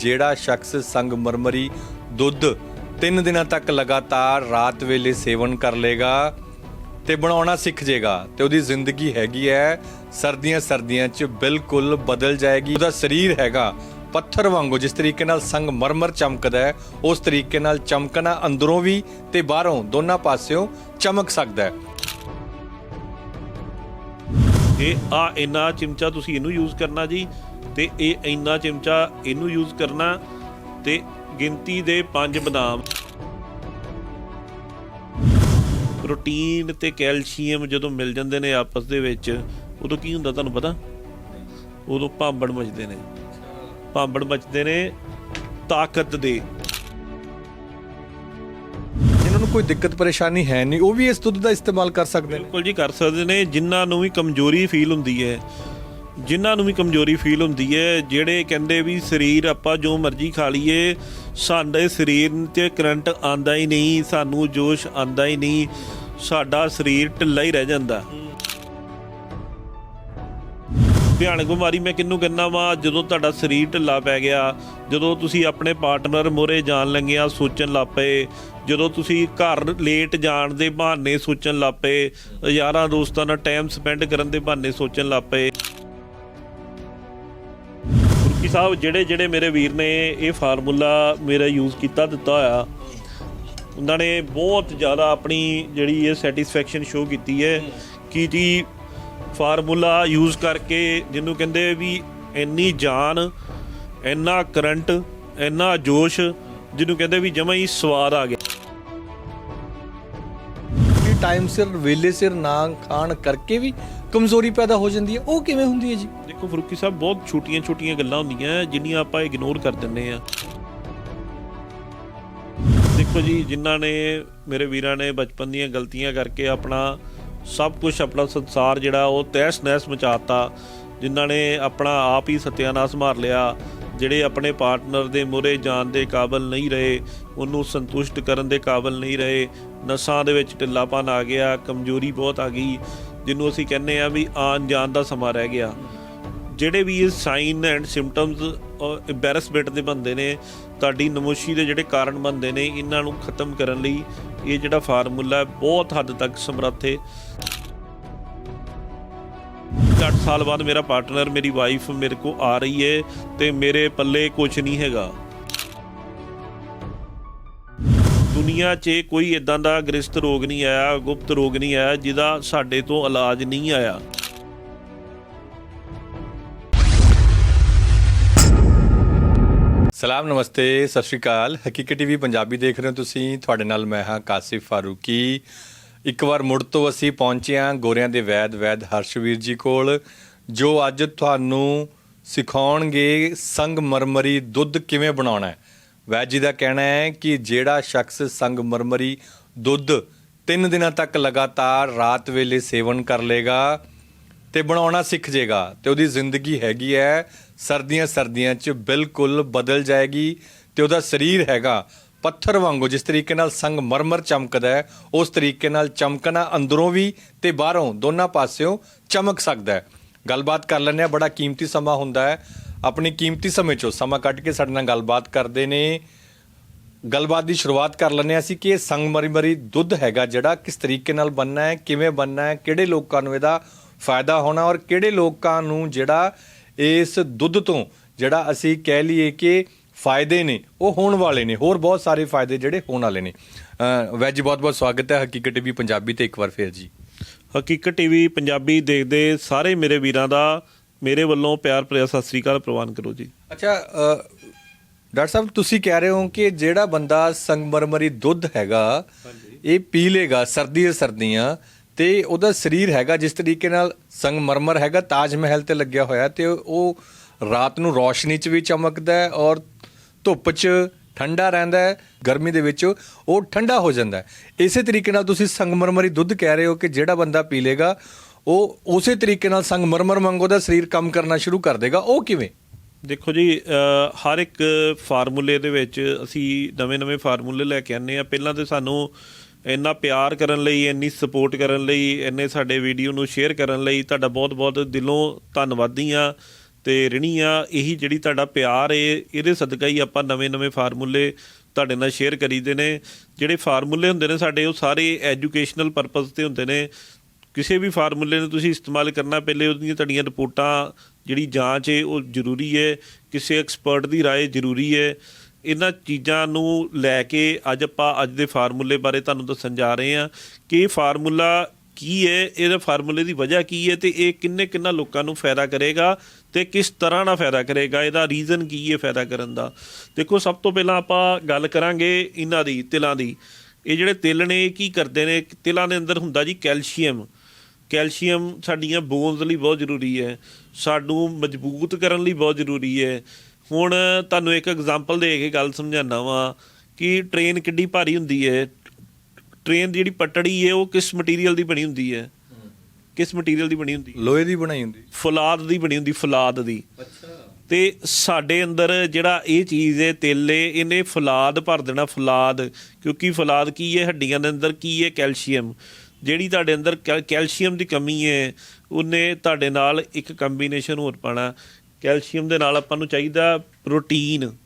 ਜਿਹੜਾ ਸ਼ਖਸ ਸੰਗਮਰਮਰੀ ਦੁੱਧ 3 ਦਿਨਾਂ ਤੱਕ ਲਗਾਤਾਰ ਰਾਤ ਵੇਲੇ ਸੇਵਨ ਕਰ ਲੇਗਾ ਤੇ ਬਣਾਉਣਾ ਸਿੱਖ ਜੇਗਾ ਤੇ ਉਹਦੀ ਜ਼ਿੰਦਗੀ ਹੈਗੀ ਹੈ ਸਰਦੀਆਂ ਸਰਦੀਆਂ 'ਚ ਬਿਲਕੁਲ ਬਦਲ ਜਾਏਗੀ। ਉਹਦਾ ਸਰੀਰ ਹੈਗਾ ਪੱਥਰ ਵਾਂਗੂ, ਜਿਸ ਤਰੀਕੇ ਨਾਲ ਸੰਗਮਰਮਰ ਚਮਕਦਾ ਹੈ ਉਸ ਤਰੀਕੇ ਨਾਲ ਚਮਕਣਾ ਅੰਦਰੋਂ ਵੀ ਤੇ ਬਾਹਰੋਂ ਦੋਨਾਂ ਪਾਸਿਓਂ ਚਮਕ ਸਕਦਾ ਹੈ ਇਹ ਆ, ਇੰਨਾ ਚਮਚਾ ਤੁਸੀਂ ਇਹਨੂੰ ਯੂਜ਼ ਕਰਨਾ ਜੀ। ਤੇ ਇਹ ਇੰਨਾ ਚਮਚਾ ਇਹਨੂੰ ਯੂਜ਼ ਕਰਨਾ ਤੇ ਗਿਣਤੀ ਦੇ 5 ਬਦਾਮ। ਪ੍ਰੋਟੀਨ ਤੇ ਕੈਲਸ਼ੀਅਮ ਜਦੋਂ ਮਿਲ ਜਾਂਦੇ ਨੇ ਆਪਸ ਦੇ ਵਿੱਚ ਉਦੋਂ ਕੀ ਹੁੰਦਾ ਤੁਹਾਨੂੰ ਪਤਾ? ਉਦੋਂ ਭਾਂਬੜ ਮਚਦੇ ਨੇ। ਭਾਂਬੜ ਮਚਦੇ ਨੇ ਤਾਕਤ ਦੇ। ਜਿਨ੍ਹਾਂ ਨੂੰ ਕੋਈ ਦਿੱਕਤ ਪਰੇਸ਼ਾਨੀ ਹੈ ਨਹੀਂ ਉਹ ਵੀ ਇਸ ਦੁੱਧ ਦਾ ਇਸਤੇਮਾਲ ਕਰ ਸਕਦੇ ਨੇ। ਬਿਲਕੁਲ ਜੀ ਕਰ ਸਕਦੇ ਨੇ। ਜਿਨ੍ਹਾਂ ਨੂੰ ਵੀ ਕਮਜ਼ੋਰੀ ਫੀਲ ਹੁੰਦੀ ਹੈ ਜਿਨ੍ਹਾਂ ਨੂੰ ਵੀ ਕਮਜ਼ੋਰੀ ਫੀਲ ਹੁੰਦੀ ਹੈ, ਜਿਹੜੇ ਕਹਿੰਦੇ ਵੀ ਸਰੀਰ ਆਪਾਂ ਜੋ ਮਰਜ਼ੀ ਖਾ ਲਈਏ, ਸਾਡੇ ਸਰੀਰ ਤੇ ਕਰੰਟ ਆਂਦਾ ਹੀ ਨਹੀਂ, ਸਾਨੂੰ ਜੋਸ਼ ਆਂਦਾ ਹੀ ਨਹੀਂ, ਸਾਡਾ ਸਰੀਰ ਢਿੱਲਾ ਹੀ ਰਹਿ ਜਾਂਦਾ। ਭਿਆਨਕ ਬਿਮਾਰੀ ਮੈਂ ਕਿੰਨੂੰ ਕਹਿੰਦਾ ਵਾਂ, ਜਦੋਂ ਤੁਹਾਡਾ ਸਰੀਰ ਢਿੱਲਾ ਪੈ ਗਿਆ, ਜਦੋਂ ਤੁਸੀਂ ਆਪਣੇ ਪਾਰਟਨਰ ਮੋਰੇ ਜਾਣ ਲੱਗਿਆ, ਸੋਚਣ ਲੱਪੇ ਜਦੋਂ ਤੁਸੀਂ ਘਰ ਲੇਟ ਜਾਣ ਦੇ ਬਹਾਨੇ ਸੋਚਣ ਲੱਪੇ ਯਾਰਾਂ ਦੋਸਤਾਂ ਨਾਲ ਟਾਈਮ ਸਪੈਂਡ ਕਰਨ ਦੇ ਬਹਾਨੇ ਸੋਚਣ ਲੱਪੇ ਗੁਰਕੀ ਸਾਹਿਬ, ਜਿਹੜੇ ਜਿਹੜੇ ਮੇਰੇ ਵੀਰ ਨੇ ਇਹ ਫਾਰਮੂਲਾ ਮੇਰਾ ਯੂਜ਼ ਕੀਤਾ, ਦਿੱਤਾ ਹੋਇਆ, ਉਹਨਾਂ ਨੇ ਬਹੁਤ ਜ਼ਿਆਦਾ ਆਪਣੀ ਜਿਹੜੀ ਇਹ ਸੈਟੀਸਫੈਕਸ਼ਨ ਸ਼ੋਅ ਕੀਤੀ ਹੈ ਕਿ ਜੀ ਫਾਰਮੂਲਾ ਯੂਜ਼ ਕਰਕੇ ਜਿਹਨੂੰ ਕਹਿੰਦੇ ਵੀ ਇੰਨੀ ਜਾਨ, ਇੰਨਾ ਕਰੰਟ ਇੰਨਾ ਜੋਸ਼, ਜਿਹਨੂੰ ਕਹਿੰਦੇ ਵੀ ਜਮਾ ਹੀ ਸਵਾਦ ਆ ਗਿਆ। ਟਾਈਮ ਸਿਰ, ਵੇਲੇ ਸਿਰ ਨਾ ਖਾਣ ਕਰਕੇ ਵੀ ਕਮਜ਼ੋਰੀ ਪੈਦਾ ਹੋ ਜਾਂਦੀ ਹੈ। ਉਹ ਕਿਵੇਂ ਹੁੰਦੀ ਹੈ ਜੀ? ਦੇਖੋ ਫਰੂਕੀ ਸਾਹਿਬ, ਬਹੁਤ ਛੋਟੀਆਂ-ਛੋਟੀਆਂ ਗੱਲਾਂ ਹੁੰਦੀਆਂ ਜਿੰਨੀਆਂ ਆਪਾਂ ਇਗਨੋਰ ਕਰ ਦਿੰਨੇ ਆ ਦੇਖੋ ਜੀ, ਜਿਨ੍ਹਾਂ ਨੇ ਮੇਰੇ ਵੀਰਾਂ ਨੇ ਬਚਪਨ ਦੀਆਂ ਗਲਤੀਆਂ ਕਰਕੇ ਆਪਣਾ ਸਭ ਕੁਝ ਆਪਣਾ ਸੰਸਾਰ ਜਿਹੜਾ, ਉਹ ਤਹਿਸ ਨਹਿਸ ਮਚਾਤਾ, ਜਿਨ੍ਹਾਂ ਨੇ ਆਪਣਾ ਆਪ ਹੀ ਸਤਿਆਨਾਸ਼ ਮਾਰ ਲਿਆ, ਜਿਹੜੇ ਆਪਣੇ ਪਾਰਟਨਰ ਦੇ ਮੂਹਰੇ ਜਾਣ ਦੇ ਕਾਬਲ ਨਹੀਂ ਰਹੇ, ਉਹਨੂੰ ਸੰਤੁਸ਼ਟ ਕਰਨ ਦੇ ਕਾਬਲ ਨਹੀਂ ਰਹੇ ਨਸਾਂ ਦੇ ਵਿੱਚ ਢਿੱਲਾਪਨ ਆ ਗਿਆ, ਕਮਜ਼ੋਰੀ ਬਹੁਤ ਆ ਗਈ, ਜਿਹਨੂੰ ਅਸੀਂ ਕਹਿੰਦੇ ਆ ਵੀ ਆਉਣ ਜਾਣ ਦਾ ਸਮਾਂ ਰਹਿ ਗਿਆ। ਜਿਹੜੇ ਵੀ ਇਹ ਸਾਈਨ ਐਂਡ ਸਿੰਪਟਮਸ ਐਮਬੈਰਸਮੈਂਟ ਦੇ ਬੰਦੇ ਨੇ, ਤੁਹਾਡੀ ਨਮੋਸ਼ੀ ਦੇ ਜਿਹੜੇ ਕਾਰਨ ਬੰਦੇ ਨੇ, ਇਹਨਾਂ ਨੂੰ ਖਤਮ ਕਰਨ ਲਈ ਇਹ ਜਿਹੜਾ ਫਾਰਮੂਲਾ ਬਹੁਤ ਹੱਦ ਤੱਕ ਸਮਰੱਥ ਹੈ। 8 ਸਾਲ ਬਾਅਦ ਮੇਰਾ ਪਾਰਟਨਰ ਮੇਰੀ ਵਾਈਫ ਮੇਰੇ ਕੋ ਆ ਰਹੀ ਹੈ ਤੇ ਮੇਰੇ ਪੱਲੇ ਕੁਝ ਨਹੀਂ ਹੈਗਾ। ਦੁਨੀਆ 'ਚ ਕੋਈ ਇਦਾਂ ਦਾ ਗ੍ਰਸਤ ਰੋਗ ਨਹੀਂ ਆਇਆ, ਗੁਪਤ ਰੋਗ ਨਹੀਂ ਆਇਆ, ਜਿਹਦਾ ਸਾਡੇ ਤੋਂ ਇਲਾਜ ਨਹੀਂ ਆਇਆ। ਸਲਾਮ, ਨਮਸਤੇ, ਸਤਿ ਸ਼੍ਰੀ ਅਕਾਲ। ਹਕੀਕਤ ਟੀਵੀ ਪੰਜਾਬੀ ਦੇਖ ਰਹੇ ਹੋ ਤੁਸੀਂ। ਤੁਹਾਡੇ ਨਾਲ ਮੈਂ ਹਾਂ ਕਾਸਿਫ ਫਾਰੂਕੀ। ਇੱਕ ਵਾਰ ਮੁੜ ਤੋਂ ਅਸੀਂ ਪਹੁੰਚੇ ਹਾਂ ਗੋਰਿਆਂ ਦੇ ਵੈਦ ਵੈਦ ਹਰਸ਼ਵੀਰ ਜੀ ਕੋਲ, ਜੋ ਅੱਜ ਤੁਹਾਨੂੰ ਸਿਖਾਉਣਗੇ ਸੰਗਮਰਮਰੀ ਦੁੱਧ ਕਿਵੇਂ ਬਣਾਉਣਾ ਹੈ। ਵੈਦ ਜੀ ਦਾ ਕਹਿਣਾ ਹੈ ਕਿ ਜਿਹੜਾ ਸ਼ਖਸ ਸੰਗ ਮਰਮਰੀ ਦੁੱਧ 3 ਦਿਨਾਂ ਤੱਕ ਲਗਾਤਾਰ ਰਾਤ ਵੇਲੇ ਸੇਵਨ ਕਰ ਲੇਗਾ ਤੇ ਬਣਾਉਣਾ ਸਿੱਖ ਜੇਗਾ ਤੇ ਉਹਦੀ ਜ਼ਿੰਦਗੀ ਹੈਗੀ ਹੈ, ਸਰਦੀਆਂ ਸਰਦੀਆਂ 'ਚ ਬਿਲਕੁਲ ਬਦਲ ਜਾਏਗੀ ਤੇ ਉਹਦਾ ਸਰੀਰ ਹੈਗਾ ਪੱਥਰ ਵਾਂਗੂ, ਜਿਸ ਤਰੀਕੇ ਨਾਲ ਸੰਗ ਮਰਮਰ ਚਮਕਦਾ ਹੈ, ਉਸ ਤਰੀਕੇ ਨਾਲ ਚਮਕਣਾ ਅੰਦਰੋਂ ਵੀ ਤੇ ਬਾਹਰੋਂ, ਦੋਨਾਂ ਪਾਸਿਓਂ ਚਮਕ ਸਕਦਾ ਹੈ। ਗੱਲਬਾਤ ਕਰ ਲੈਂਦੇ ਆ ਬੜਾ ਕੀਮਤੀ ਸਮਾਂ ਹੁੰਦਾ ਹੈ। ਆਪਣੀ ਕੀਮਤੀ ਸਮੇਂ 'ਚੋਂ ਸਮਾਂ ਕੱਢ ਕੇ ਸਾਡੇ ਨਾਲ ਗੱਲਬਾਤ ਕਰਦੇ ਨੇ। ਗੱਲਬਾਤ ਦੀ ਸ਼ੁਰੂਆਤ ਕਰ ਲੈਂਦੇ ਹਾਂ ਅਸੀਂ ਕਿ ਇਹ ਸੰਗਮਰਮਰੀ ਦੁੱਧ ਹੈਗਾ ਜਿਹੜਾ ਕਿਸ ਤਰੀਕੇ ਨਾਲ ਬਣਨਾ ਹੈ, ਕਿਵੇਂ ਬਣਨਾ ਹੈ, ਕਿਹੜੇ ਲੋਕਾਂ ਨੂੰ ਇਹਦਾ ਫਾਇਦਾ ਹੋਣਾ ਔਰ ਕਿਹੜੇ ਲੋਕਾਂ ਨੂੰ ਜਿਹੜਾ ਇਸ ਦੁੱਧ ਤੋਂ ਜਿਹੜਾ ਅਸੀਂ ਕਹਿ ਲਈਏ ਕਿ ਫਾਇਦੇ ਨੇ, ਉਹ ਹੋਣ ਵਾਲੇ ਨੇ, ਹੋਰ ਬਹੁਤ ਸਾਰੇ ਫਾਇਦੇ ਜਿਹੜੇ ਹੋਣ ਵਾਲੇ ਨੇ। ਅਹ ਵੈਜ ਜੀ ਬਹੁਤ ਬਹੁਤ ਸਵਾਗਤ ਹੈ ਹਕੀਕਤ ਟੀਵੀ ਪੰਜਾਬੀ ਤੇ ਇੱਕ ਵਾਰ ਫੇਰ ਜੀ। ਹਕੀਕਤ ਟੀਵੀ ਪੰਜਾਬੀ ਦੇਖਦੇ ਸਾਰੇ ਮੇਰੇ ਵੀਰਾਂ ਦਾ ਮੇਰੇ ਵੱਲੋਂ ਪਿਆਰ ਭਰਿਆ ਸਤਿ ਸ੍ਰੀ ਅਕਾਲ ਪ੍ਰਵਾਨ ਕਰੋ ਜੀ। ਅੱਛਾ ਡਾਕਟਰ ਸਾਹਿਬ ਤੁਸੀਂ ਕਹਿ ਰਹੇ ਹੋ ਕਿ ਜਿਹੜਾ ਬੰਦਾ ਸੰਗਮਰਮਰੀ ਦੁੱਧ ਹੈਗਾ ਇਹ ਪੀ ਲੇਗਾ ਸਰਦੀ ਸਰਦੀਆਂ ਤੇ ਉਹਦਾ ਸਰੀਰ ਹੈਗਾ ਜਿਸ ਤਰੀਕੇ ਨਾਲ ਸੰਗਮਰਮਰ ਹੈਗਾ ਤਾਜ ਮਹਿਲ ਤੇ ਲੱਗਿਆ ਹੋਇਆ ਤੇ ਉਹ ਰਾਤ ਨੂੰ ਰੋਸ਼ਨੀ 'ਚ ਵੀ ਚਮਕਦਾ ਹੈ ਔਰ ਧੁੱਪ 'ਚ ਠੰਡਾ ਰਹਿੰਦਾ ਹੈ ਗਰਮੀ ਦੇ ਵਿੱਚ ਉਹ ਠੰਡਾ ਹੋ ਜਾਂਦਾ ਹੈ। ਇਸੇ ਤਰੀਕੇ ਨਾਲ ਤੁਸੀਂ ਸੰਗਮਰਮਰੀ ਦੁੱਧ ਕਹਿ ਰਹੇ ਹੋ ਕਿ ਜਿਹੜਾ ਬੰਦਾ ਪੀ ਲੇਗਾ ਉਹ ਉਸੇ ਤਰੀਕੇ ਨਾਲ ਸੰਗਮਰਮਰ ਵਾਂਗੂ ਦਾ ਸਰੀਰ ਕੰਮ ਕਰਨਾ ਸ਼ੁਰੂ ਕਰ ਦੇਗਾ। ਉਹ ਕਿਵੇਂ? ਦੇਖੋ ਜੀ ਹਰ ਇੱਕ ਫਾਰਮੂਲੇ ਦੇ ਵਿੱਚ ਅਸੀਂ ਨਵੇਂ-ਨਵੇਂ ਫਾਰਮੂਲੇ ਲੈ ਕੇ ਆਨੇ ਆ ਪਹਿਲਾਂ ਤੇ ਸਾਨੂੰ ਇੰਨਾ ਪਿਆਰ ਕਰਨ ਲਈ, ਇੰਨੀ ਸਪੋਰਟ ਕਰਨ ਲਈ, ਇੰਨੇ ਸਾਡੇ ਵੀਡੀਓ ਨੂੰ ਸ਼ੇਅਰ ਕਰਨ ਲਈ ਤੁਹਾਡਾ ਬਹੁਤ-ਬਹੁਤ ਦਿਲੋਂ ਧੰਨਵਾਦੀ ਆ ਤੇ ਰਿਣੀ ਆ ਇਹੀ ਜਿਹੜੀ ਤੁਹਾਡਾ ਪਿਆਰ ਏ, ਇਹਦੇ ਸਦਕਾ ਹੀ ਆਪਾਂ ਨਵੇਂ-ਨਵੇਂ ਫਾਰਮੂਲੇ ਤੁਹਾਡੇ ਨਾਲ ਸ਼ੇਅਰ ਕਰੀਦੇ ਨੇ। ਜਿਹੜੇ ਫਾਰਮੂਲੇ ਹੁੰਦੇ ਨੇ ਸਾਡੇ, ਉਹ ਸਾਰੇ ਐਜੂਕੇਸ਼ਨਲ ਪਰਪਸ ਤੇ ਹੁੰਦੇ ਨੇ। ਕਿਸੇ ਵੀ ਫਾਰਮੂਲੇ ਨੂੰ ਤੁਸੀਂ ਇਸਤੇਮਾਲ ਕਰਨਾ ਪਹਿਲੇ ਉਹਦੀਆਂ ਤੁਹਾਡੀਆਂ ਰਿਪੋਰਟਾਂ ਜਿਹੜੀ ਜਾਂਚ ਹੈ ਉਹ ਜ਼ਰੂਰੀ ਹੈ ਕਿਸੇ ਐਕਸਪਰਟ ਦੀ رائے ਜ਼ਰੂਰੀ ਹੈ ਇਹਨਾਂ ਚੀਜ਼ਾਂ ਨੂੰ ਲੈ ਕੇ ਅੱਜ ਆਪਾਂ ਅੱਜ ਦੇ ਫਾਰਮੂਲੇ ਬਾਰੇ ਤੁਹਾਨੂੰ ਦੱਸਣ ਜਾ ਰਹੇ ਹਾਂ ਕਿ ਇਹ ਫਾਰਮੂਲਾ ਕੀ ਹੈ ਇਹਦੇ ਫਾਰਮੂਲੇ ਦੀ ਵਜ੍ਹਾ ਕੀ ਹੈ ਤੇ ਇਹ ਕਿੰਨੇ ਕਿੰਨਾ ਲੋਕਾਂ ਨੂੰ ਫਾਇਦਾ ਕਰੇਗਾ ਤੇ ਕਿਸ ਤਰ੍ਹਾਂ ਨਾਲ ਫਾਇਦਾ ਕਰੇਗਾ ਇਹਦਾ ਰੀਜ਼ਨ ਕੀ ਹੈ ਫਾਇਦਾ ਕਰਨ ਦਾ ਦੇਖੋ ਸਭ ਤੋਂ ਪਹਿਲਾਂ ਆਪਾਂ ਗੱਲ ਕਰਾਂਗੇ ਇਹਨਾਂ ਦੀ ਤਿਲਾਂ ਦੀ ਇਹ ਜਿਹੜੇ ਤਿਲ ਨੇ ਇਹ ਕੀ ਕਰਦੇ ਨੇ ਤਿਲਾਂ ਦੇ ਅੰਦਰ ਹੁੰਦਾ ਜੀ ਕੈਲਸ਼ੀਅਮ ਕੈਲਸ਼ੀਅਮ ਸਾਡੀਆਂ ਬੋਨਸ ਲਈ ਬਹੁਤ ਜ਼ਰੂਰੀ ਹੈ ਸਾਨੂੰ ਮਜ਼ਬੂਤ ਕਰਨ ਲਈ ਬਹੁਤ ਜ਼ਰੂਰੀ ਹੈ। ਹੁਣ ਤੁਹਾਨੂੰ ਇੱਕ ਐਗਜ਼ਾਮਪਲ ਦੇ ਕੇ ਗੱਲ ਸਮਝਾਉਣਾ ਵਾਂ ਕਿ ਟ੍ਰੇਨ ਕਿੱਡੀ ਭਾਰੀ ਹੁੰਦੀ ਹੈ। ਟ੍ਰੇਨ ਦੀ ਜਿਹੜੀ ਪਟੜੀ ਹੈ ਉਹ ਕਿਸ ਮਟੀਰੀਅਲ ਦੀ ਬਣੀ ਹੁੰਦੀ ਹੈ? ਕਿਸ ਮਟੀਰੀਅਲ ਦੀ ਬਣੀ ਹੁੰਦੀ ਹੈ? ਲੋਹੇ ਦੀ ਬਣਾਈ ਹੁੰਦੀ। ਫੁਲਾਦ ਦੀ ਬਣੀ ਹੁੰਦੀ ਫੁਲਾਦ ਦੀ। ਅੱਛਾ। ਤੇ ਸਾਡੇ ਅੰਦਰ ਜਿਹੜਾ ਇਹ ਚੀਜ਼ ਹੈ ਤਿਲ ਏ ਇਹਨੇ ਫੁਲਾਦ ਭਰ ਦੇਣਾ ਫੁਲਾਦ। ਕਿਉਂਕਿ ਫੁਲਾਦ ਕੀ ਹੈ? ਹੱਡੀਆਂ ਦੇ ਅੰਦਰ ਕੀ ਹੈ? ਕੈਲਸ਼ੀਅਮ। ਜਿਹੜੀ ਤੁਹਾਡੇ ਅੰਦਰ ਕੈਲ- ਕੈਲਸ਼ੀਅਮ ਦੀ ਕਮੀ ਹੈ ਉਹਨੇ ਤੁਹਾਡੇ ਨਾਲ ਇੱਕ ਕੰਬੀਨੇਸ਼ਨ ਹੋਰ ਪਾਣਾ। ਕੈਲਸ਼ੀਅਮ ਦੇ ਨਾਲ ਆਪਾਂ ਨੂੰ ਚਾਹੀਦਾ ਪ੍ਰੋਟੀਨ।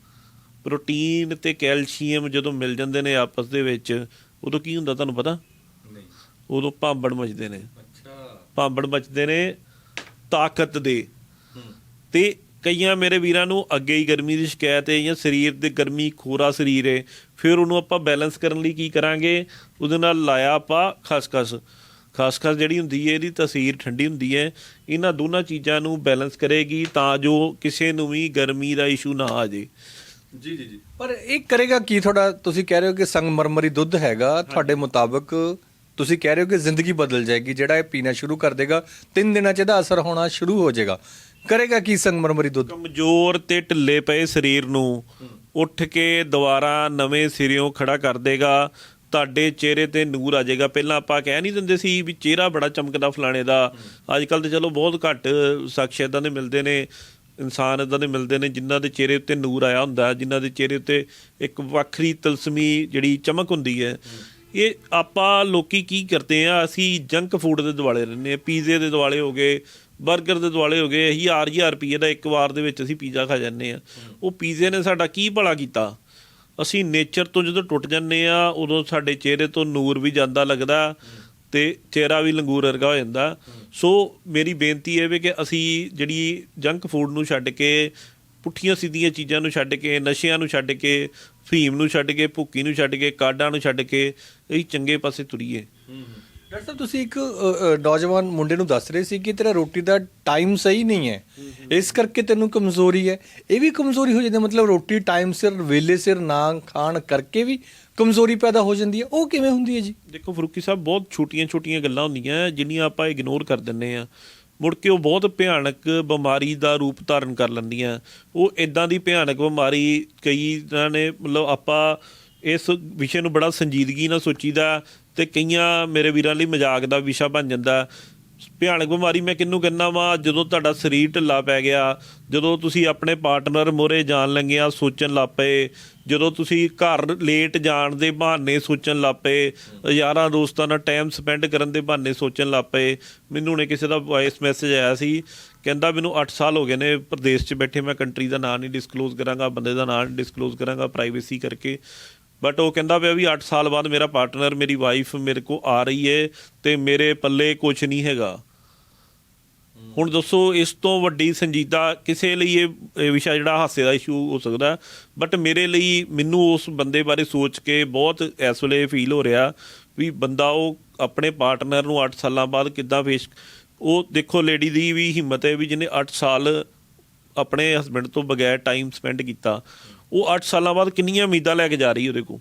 ਪ੍ਰੋਟੀਨ ਤੇ ਕੈਲਸ਼ੀਅਮ ਜਦੋਂ ਮਿਲ ਜਾਂਦੇ ਨੇ ਆਪਸ ਦੇ ਵਿੱਚ ਉਦੋਂ ਕੀ ਹੁੰਦਾ ਤੁਹਾਨੂੰ ਪਤਾ? ਨਹੀਂ। ਉਦੋਂ ਭਾਂਬੜ ਮਚਦੇ ਨੇ। ਅੱਛਾ। ਭਾਂਬੜ ਮਚਦੇ ਨੇ ਤਾਕਤ ਦੇ। ਤੇ ਕਈਆਂ ਮੇਰੇ ਵੀਰਾਂ ਨੂੰ ਅੱਗੇ ਹੀ ਗਰਮੀ ਦੀ ਸ਼ਿਕਾਇਤ ਹੈ ਜਾਂ ਸਰੀਰ ਦੇ ਗਰਮੀ ਖੋਰਾ ਸਰੀਰ ਹੈ। ਫਿਰ ਉਹਨੂੰ ਆਪਾਂ ਬੈਲੈਂਸ ਕਰਨ ਲਈ ਕੀ ਕਰਾਂਗੇ? ਉਹਦੇ ਨਾਲ ਲਾਇਆ ਆਪਾਂ ਖਸਖਸ। ਖਸਖਸ ਜਿਹੜੀ ਹੁੰਦੀ ਹੈ ਇਹਦੀ ਤਸੀਰ ਠੰਡੀ ਹੁੰਦੀ ਹੈ। ਇਹਨਾਂ ਦੋਨਾਂ ਚੀਜ਼ਾਂ ਨੂੰ ਬੈਲੈਂਸ ਕਰੇਗੀ ਤਾਂ ਜੋ ਕਿਸੇ ਨੂੰ ਵੀ ਗਰਮੀ ਦਾ ਇਸ਼ੂ ਨਾ ਆ ਜੇ ਜੀ ਜੀ ਜੀ। ਪਰ ਇਹ ਕਰੇਗਾ ਕੀ? ਤੁਹਾਡਾ ਤੁਸੀਂ ਕਹਿ ਰਹੇ ਹੋ ਕਿ ਸੰਗਮਰਮਰੀ ਦੁੱਧ ਹੈਗਾ। ਤੁਹਾਡੇ ਮੁਤਾਬਕ ਤੁਸੀਂ ਕਹਿ ਰਹੇ ਹੋ ਕਿ ਜ਼ਿੰਦਗੀ ਬਦਲ ਜਾਏਗੀ ਜਿਹੜਾ ਇਹ ਪੀਣਾ ਸ਼ੁਰੂ ਕਰ ਦੇਗਾ ਤਿੰਨ ਦਿਨਾਂ ਚ ਇਹਦਾ ਅਸਰ ਹੋਣਾ ਸ਼ੁਰੂ ਹੋ ਜਾਏਗਾ। ਕਰੇਗਾ ਕੀ ਸੰਗਮਰਮਰੀ ਦੁੱਧ? ਕਮਜ਼ੋਰ ਤੇ ਢਿੱਲੇ ਪਏ ਸਰੀਰ ਨੂੰ ਉੱਠ ਕੇ ਦੁਬਾਰਾ ਨਵੇਂ ਸਿਰਿਓਂ ਖੜਾ ਕਰ ਦੇਗਾ। ਤੁਹਾਡੇ ਚਿਹਰੇ ਤੇ ਨੂਰ ਆ ਜਾਏਗਾ। ਪਹਿਲਾਂ ਆਪਾਂ ਕਹਿ ਨਹੀਂ ਦਿੰਦੇ ਸੀ ਵੀ ਚਿਹਰਾ ਬੜਾ ਚਮਕਦਾ ਫਲਾਣੇ ਦਾ। ਅੱਜ ਕੱਲ ਤੇ ਚਲੋ ਬਹੁਤ ਘੱਟ ਸ਼ਖਸ ਏਦਾਂ ਦੇ ਮਿਲਦੇ ਨੇ, ਇਨਸਾਨ ਇਦਾਂ ਦੇ ਮਿਲਦੇ ਨੇ ਜਿਨ੍ਹਾਂ ਦੇ ਚਿਹਰੇ ਉੱਤੇ ਨੂਰ ਆਇਆ ਹੁੰਦਾ, ਜਿਨ੍ਹਾਂ ਦੇ ਚਿਹਰੇ ਉੱਤੇ ਇੱਕ ਵੱਖਰੀ ਤਲਸਮੀ ਜਿਹੜੀ ਚਮਕ ਹੁੰਦੀ ਹੈ। ਇਹ ਆਪਾਂ ਲੋਕੀ ਕੀ ਕਰਦੇ ਆ, ਅਸੀਂ ਜੰਕ ਫੂਡ ਦੇ ਦਿਵਾਲੇ ਰਹਿੰਦੇ ਆ, ਪੀਜ਼ੇ ਦੇ ਦਿਵਾਲੇ ਹੋ ਗਏ 버ਗਰ ਦੇ ਦਿਵਾਲੇ ਹੋ ਗਏ ਹਜ਼ਾਰ ਹਜ਼ਾਰ ਰੁਪਏ ਦਾ ਇੱਕ ਵਾਰ ਦੇ ਵਿੱਚ ਅਸੀਂ ਪੀਜ਼ਾ ਖਾ ਜਾਂਦੇ ਆ ਉਹ ਪੀਜ਼ੇ ਨੇ ਸਾਡਾ ਕੀ ਭਲਾ ਕੀਤਾ? ਅਸੀਂ ਨੇਚਰ ਤੋਂ ਜਦੋਂ ਟੁੱਟ ਜਾਂਦੇ ਆ ਉਦੋਂ ਸਾਡੇ ਚਿਹਰੇ ਤੋਂ ਨੂਰ ਵੀ ਜਾਂਦਾ ਲੱਗਦਾ ਤੇ ਚਿਹਰਾ ਵੀ ਲੰਗੂਰ ਵਰਗਾ ਹੋ ਜਾਂਦਾ। ਸੋ ਮੇਰੀ ਬੇਨਤੀ ਇਹ ਵੇ ਕਿ ਅਸੀਂ ਜਿਹੜੀ ਜੰਕ ਫੂਡ ਨੂੰ ਛੱਡ ਕੇ ਪੁੱਠੀਆਂ ਸਿੱਧੀਆਂ ਚੀਜ਼ਾਂ ਨੂੰ ਛੱਡ ਕੇ ਨਸ਼ਿਆਂ ਨੂੰ ਛੱਡ ਕੇ ਫੀਮ ਨੂੰ ਛੱਡ ਕੇ ਭੁੱਕੀ ਨੂੰ ਛੱਡ ਕੇ ਕਾਡਾਂ ਨੂੰ ਛੱਡ ਕੇ ਅਸੀਂ ਚੰਗੇ ਪਾਸੇ ਤੁਰੀਏ। ਡਾਕਟਰ ਸਾਹਿਬ ਤੁਸੀਂ ਇੱਕ ਅ, ਅ, ਨੌਜਵਾਨ ਮੁੰਡੇ ਨੂੰ ਦੱਸ ਰਹੇ ਸੀ ਕਿ ਤੇਰਾ ਰੋਟੀ ਦਾ ਟਾਈਮ ਸਹੀ ਨਹੀਂ ਹੈ। ਇਸ ਕਰਕੇ ਤੈਨੂੰ ਕਮਜ਼ੋਰੀ ਹੈ। ਇਹ ਵੀ ਕਮਜ਼ੋਰੀ ਹੋ ਜਾਂਦੀ ਹੈ ਮਤਲਬ ਰੋਟੀ ਟਾਈਮ ਸਿਰ ਵੇਲੇ ਸਿਰ ਨਾ ਖਾਣ ਕਰਕੇ ਵੀ ਕਮਜ਼ੋਰੀ ਪੈਦਾ ਹੋ ਜਾਂਦੀ ਹੈ। ਉਹ ਕਿਵੇਂ ਹੁੰਦੀ ਹੈ ਜੀ? ਦੇਖੋ ਫਰੂਕੀ ਸਾਹਿਬ ਬਹੁਤ ਛੋਟੀਆਂ-ਛੋਟੀਆਂ ਗੱਲਾਂ ਹੁੰਦੀਆਂ ਜਿੰਨੀਆਂ ਆਪਾਂ ਇਗਨੋਰ ਕਰ ਦਿੰਨੇ ਆ ਮੁੜ ਕੇ ਉਹ ਬਹੁਤ ਭਿਆਨਕ ਬਿਮਾਰੀ ਦਾ ਰੂਪ ਧਾਰਨ ਕਰ ਲੈਂਦੀਆਂ। ਉਹ ਇਦਾਂ ਦੀ ਭਿਆਨਕ ਬਿਮਾਰੀ ਕਈ ਤਰ੍ਹਾਂ ਨੇ ਮਤਲਬ ਆਪਾਂ ਇਸ ਵਿਸ਼ੇ ਨੂੰ ਬੜਾ ਸੰਜੀਦਗੀ ਨਾਲ ਸੋਚੀਦਾ ਤੇ ਕਈਆਂ ਮੇਰੇ ਵੀਰਾਂ ਲਈ ਮਜ਼ਾਕ ਦਾ ਵਿਸ਼ਾ ਬਣ ਜਾਂਦਾ। ਭਿਆਨਕ ਬਿਮਾਰੀ ਮੈਂ ਕਿਹਨੂੰ ਕਹਿੰਦਾ ਵਾਂ? ਜਦੋਂ ਤੁਹਾਡਾ ਸਰੀਰ ਢਿੱਲਾ ਪੈ ਗਿਆ, ਜਦੋਂ ਤੁਸੀਂ ਆਪਣੇ ਪਾਰਟਨਰ ਮੋਰੇ ਜਾਣ ਲੱਗਿਆ ਸੋਚਣ ਲੱਗ ਪਏ, ਜਦੋਂ ਤੁਸੀਂ ਘਰ ਲੇਟ ਜਾਣ ਦੇ ਬਹਾਨੇ ਸੋਚਣ ਲੱਗ ਪਏ, ਯਾਰਾਂ ਦੋਸਤਾਂ ਨਾਲ ਟਾਈਮ ਸਪੈਂਡ ਕਰਨ ਦੇ ਬਹਾਨੇ ਸੋਚਣ ਲੱਗ ਪਏ, ਮੈਨੂੰ ਨੇ ਕਿਸੇ ਦਾ ਵਾਇਸ ਮੈਸੇਜ ਆਇਆ ਸੀ, ਕਹਿੰਦਾ ਮੈਨੂੰ 8 ਸਾਲ ਹੋ ਗਏ ਨੇ ਪ੍ਰਦੇਸ਼ 'ਚ ਬੈਠੇ, ਮੈਂ ਕੰਟਰੀ ਦਾ ਨਾਮ ਨਹੀਂ ਡਿਸਕਲੋਜ਼ ਕਰਾਂਗਾ, ਬੰਦੇ ਦਾ ਨਾਮ ਡਿਸਕਲੋਜ਼ ਕਰਾਂਗਾ ਪ੍ਰਾਈਵੇਸੀ ਕਰਕੇ। ਬਟ ਉਹ ਕਹਿੰਦਾ ਪਿਆ ਵੀ 8 ਸਾਲ ਬਾਅਦ ਮੇਰਾ ਪਾਰਟਨਰ ਮੇਰੀ ਵਾਈਫ ਮੇਰੇ ਕੋ ਆ ਰਹੀ ਏ ਤੇ ਮੇਰੇ ਪੱਲੇ ਕੁਝ ਨਹੀਂ ਹੈਗਾ। ਹੁਣ ਦੱਸੋ, ਇਸ ਤੋਂ ਵੱਡੀ ਸੰਜੀਦਾ ਕਿਸੇ ਲਈ ਇਹ ਵਿਸ਼ਾ ਜਿਹੜਾ ਹਾਸੇ ਦਾ ਇਸ਼ੂ ਹੋ ਸਕਦਾ ਬਟ ਮੇਰੇ ਲਈ ਮੈਨੂੰ ਉਸ ਬੰਦੇ ਬਾਰੇ ਸੋਚ ਕੇ ਬਹੁਤ ਇਸ ਵੇਲੇ ਫੀਲ ਹੋ ਰਿਹਾ ਵੀ ਬੰਦਾ ਉਹ ਆਪਣੇ ਪਾਰਟਨਰ ਨੂੰ 8 ਸਾਲਾਂ ਬਾਅਦ ਕਿੱਦਾਂ ਫੇਸ ਉਹ ਦੇਖੋ ਲੇਡੀ ਦੀ ਵੀ ਹਿੰਮਤ ਹੈ ਵੀ ਜਿਹਨੇ 8 ਸਾਲ ਆਪਣੇ ਹਸਬੰਡ ਤੋਂ ਬਗੈਰ ਟਾਈਮ ਸਪੈਂਡ ਕੀਤਾ। ਉਹ 8 ਸਾਲਾਂ ਬਾਅਦ ਕਿੰਨੀਆਂ ਉਮੀਦਾਂ ਲੈ ਕੇ ਜਾ ਰਹੀ ਉਹਦੇ ਕੋਲ।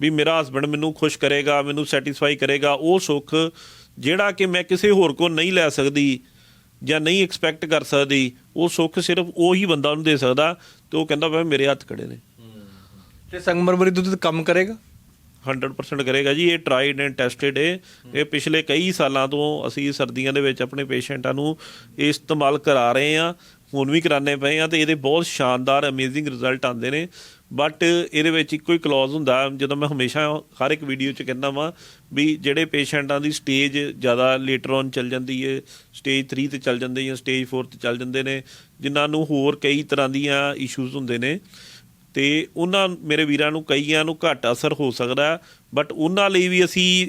ਵੀ ਮੇਰਾ ਹਸਬੰਡ ਮੈਨੂੰ ਖੁਸ਼ ਕਰੇਗਾ ਮੈਨੂੰ ਸੈਟੀਸਫਾਈ ਕਰੇਗਾ ਉਹ ਸੁੱਖ ਜਿਹੜਾ ਕਿ ਮੈਂ ਕਿਸੇ ਹੋਰ ਕੋਲ ਨਹੀਂ ਲੈ ਸਕਦੀ ਜਾਂ ਨਹੀਂ ਐਕਸਪੈਕਟ ਕਰ ਸਕਦੀ ਉਹ ਸੁੱਖ ਸਿਰਫ ਉਹੀ ਬੰਦਾ ਉਹਨੂੰ ਦੇ ਸਕਦਾ ਤੇ ਉਹ ਕਹਿੰਦਾ ਵਾ ਮੇਰੇ ਹੱਥ ਖੜੇ ਨੇ। ਤੇ ਸੰਗਮਰਮਰੀ ਦੁੱਧ ਕੰਮ ਕਰੇਗਾ? 100% ਕਰੇਗਾ ਜੀ ਇਹ ਟਰਾਈਡ ਐਂਡ ਟੈਸਟਡ ਹੈ ਇਹ ਪਿਛਲੇ ਕਈ ਸਾਲਾਂ ਤੋਂ ਅਸੀਂ ਸਰਦੀਆਂ ਦੇ ਵਿੱਚ ਆਪਣੇ ਪੇਸ਼ੈਂਟਾਂ ਨੂੰ ਇਸਤੇਮਾਲ ਕਰਾ ਰਹੇ ਆ ਹੁਣ ਵੀ ਕਰਾਣੇ ਪਏ ਆ ਤੇ ਇਹਦੇ ਬਹੁਤ ਸ਼ਾਨਦਾਰ ਅਮੇਜ਼ਿੰਗ ਰਿਜ਼ਲਟ ਆਉਂਦੇ ਨੇ। ਬਟ ਇਹਦੇ ਵਿੱਚ ਇੱਕੋ ਹੀ ਕਲੌਜ਼ ਹੁੰਦਾ, ਜਦੋਂ ਮੈਂ ਹਮੇਸ਼ਾ ਹਰ ਇੱਕ ਵੀਡੀਓ 'ਚ ਕਹਿੰਦਾ ਵਾਂ ਵੀ ਜਿਹੜੇ ਪੇਸ਼ੈਂਟਾਂ ਦੀ ਸਟੇਜ ਜ਼ਿਆਦਾ ਲੇਟਰ ਔਨ ਚੱਲ ਜਾਂਦੀ ਹੈ ਸਟੇਜ 3 ਤੇ ਚੱਲ ਜਾਂਦੇ ਜਾਂ ਸਟੇਜ 4 ਤੇ ਚੱਲ ਜਾਂਦੇ ਨੇ, ਜਿਨ੍ਹਾਂ ਨੂੰ ਹੋਰ ਕਈ ਤਰ੍ਹਾਂ ਦੀਆਂ ਇਸ਼ੂਜ਼ ਹੁੰਦੇ ਨੇ। ਤੇ ਉਹਨਾਂ ਮੇਰੇ ਵੀਰਾਂ ਨੂੰ, ਕਈਆਂ ਨੂੰ ਘੱਟ ਅਸਰ ਹੋ ਸਕਦਾ ਬਟ ਉਹਨਾਂ ਲਈ ਵੀ ਅਸੀਂ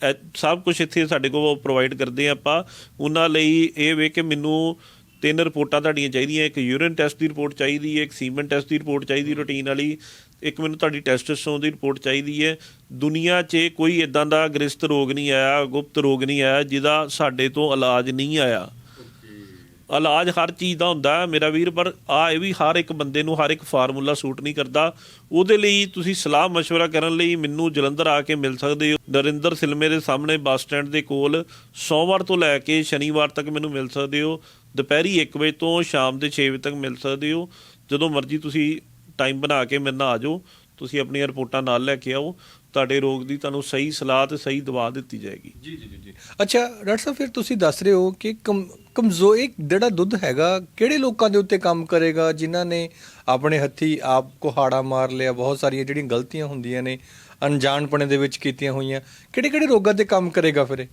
ਇਹ ਸਭ ਕੁਝ ਇੱਥੇ ਸਾਡੇ ਕੋਲ ਪ੍ਰੋਵਾਈਡ ਕਰਦੇ ਹਾਂ ਆਪਾਂ। ਉਹਨਾਂ ਲਈ ਇਹ ਵੇ ਕਿ ਮੈਨੂੰ ਤਿੰਨ ਰਿਪੋਰਟਾਂ ਤੁਹਾਡੀਆਂ ਚਾਹੀਦੀਆਂ, ਇੱਕ ਯੂਰਿਨ ਟੈਸਟ ਦੀ ਰਿਪੋਰਟ ਚਾਹੀਦੀ ਹੈ, ਇੱਕ ਸੀਮਨ ਟੈਸਟ ਦੀ ਰਿਪੋਰਟ ਚਾਹੀਦੀ ਰੂਟੀਨ ਵਾਲੀ, ਇੱਕ ਮੈਨੂੰ ਤੁਹਾਡੀ ਟੈਸਟੋਸਟੇਰੋਨ ਦੀ ਰਿਪੋਰਟ ਚਾਹੀਦੀ ਹੈ। ਦੁਨੀਆ 'ਚ ਕੋਈ ਇਦਾਂ ਦਾ ਗ੍ਰਸਤ ਰੋਗ ਨਹੀਂ ਆਇਆ, ਗੁਪਤ ਰੋਗ ਨਹੀਂ ਆਇਆ, ਜਿਹਦਾ ਸਾਡੇ ਤੋਂ ਇਲਾਜ ਨਹੀਂ ਆਇਆ। ਇਲਾਜ ਹਰ ਚੀਜ਼ ਦਾ ਹੁੰਦਾ ਮੇਰਾ ਵੀਰ, ਪਰ ਆ ਇਹ ਵੀ ਹਰ ਇੱਕ ਬੰਦੇ ਨੂੰ, ਹਰ ਇੱਕ ਫਾਰਮੂਲਾ ਸੂਟ ਨਹੀਂ ਕਰਦਾ। ਉਹਦੇ ਲਈ ਤੁਸੀਂ ਸਲਾਹ مشਵਰਾ ਕਰਨ ਲਈ ਮੈਨੂੰ ਜਲੰਧਰ ਆ ਕੇ ਮਿਲ ਸਕਦੇ ਹੋ। ਨਰਿੰਦਰ ਸਿਲਮੇ ਦੇ ਸਾਹਮਣੇ ਬੱਸ ਸਟੈਂਡ ਦੇ ਕੋਲ ਸੋਮਵਾਰ ਤੋਂ ਲੈ ਕੇ ਸ਼ਨੀਵਾਰ ਤੱਕ ਮੈਨੂੰ ਮਿਲ ਸਕਦੇ ਹੋ। ਦੁਪਹਿਰੀ 1 ਵਜੇ ਤੋਂ ਸ਼ਾਮ ਦੇ 6 ਵਜੇ ਤੱਕ ਮਿਲ ਸਕਦੇ ਹੋ। ਜਦੋਂ ਮਰਜ਼ੀ ਤੁਸੀਂ ਟਾਈਮ ਬਣਾ ਕੇ ਮੇਰੇ ਨਾਲ ਆ ਜਾਓ। ਤੁਸੀਂ ਆਪਣੀਆਂ ਰਿਪੋਰਟਾਂ ਨਾਲ ਲੈ ਕੇ ਆਓ। ਤੁਹਾਡੇ ਰੋਗ ਦੀ ਤੁਹਾਨੂੰ ਸਹੀ ਸਲਾਹ ਤੇ ਸਹੀ ਦਵਾ ਦਿੱਤੀ ਜਾਏਗੀ। ਜੀ ਜੀ ਜੀ ਅੱਛਾ ਡਾਕਟਰ ਸਾਹਿਬ ਫਿਰ ਤੁਸੀਂ ਦੱਸ ਰਹੇ ਹੋ ਕਿ ਕਮਜ਼ੋਰ ਇੱਕ ਜਿਹੜਾ ਦੁੱਧ ਹੈਗਾ ਕਿਹੜੇ ਲੋਕਾਂ ਦੇ ਉੱਤੇ ਕੰਮ ਕਰੇਗਾ ਜਿਨ੍ਹਾਂ ਨੇ ਆਪਣੇ ਹੱਥੀ ਆਪ ਕੁਹਾੜਾ ਮਾਰ ਲਿਆ ਬਹੁਤ ਸਾਰੀਆਂ ਜਿਹੜੀਆਂ ਗਲਤੀਆਂ ਹੁੰਦੀਆਂ ਨੇ ਅਣਜਾਣਪਣੇ ਦੇ ਵਿੱਚ ਕੀਤੀਆਂ ਹੋਈਆਂ ਕਿਹੜੇ ਕਿਹੜੇ ਰੋਗਾਂ ਤੇ ਕੰਮ ਕਰੇਗਾ ਫਿਰ ਇਹ?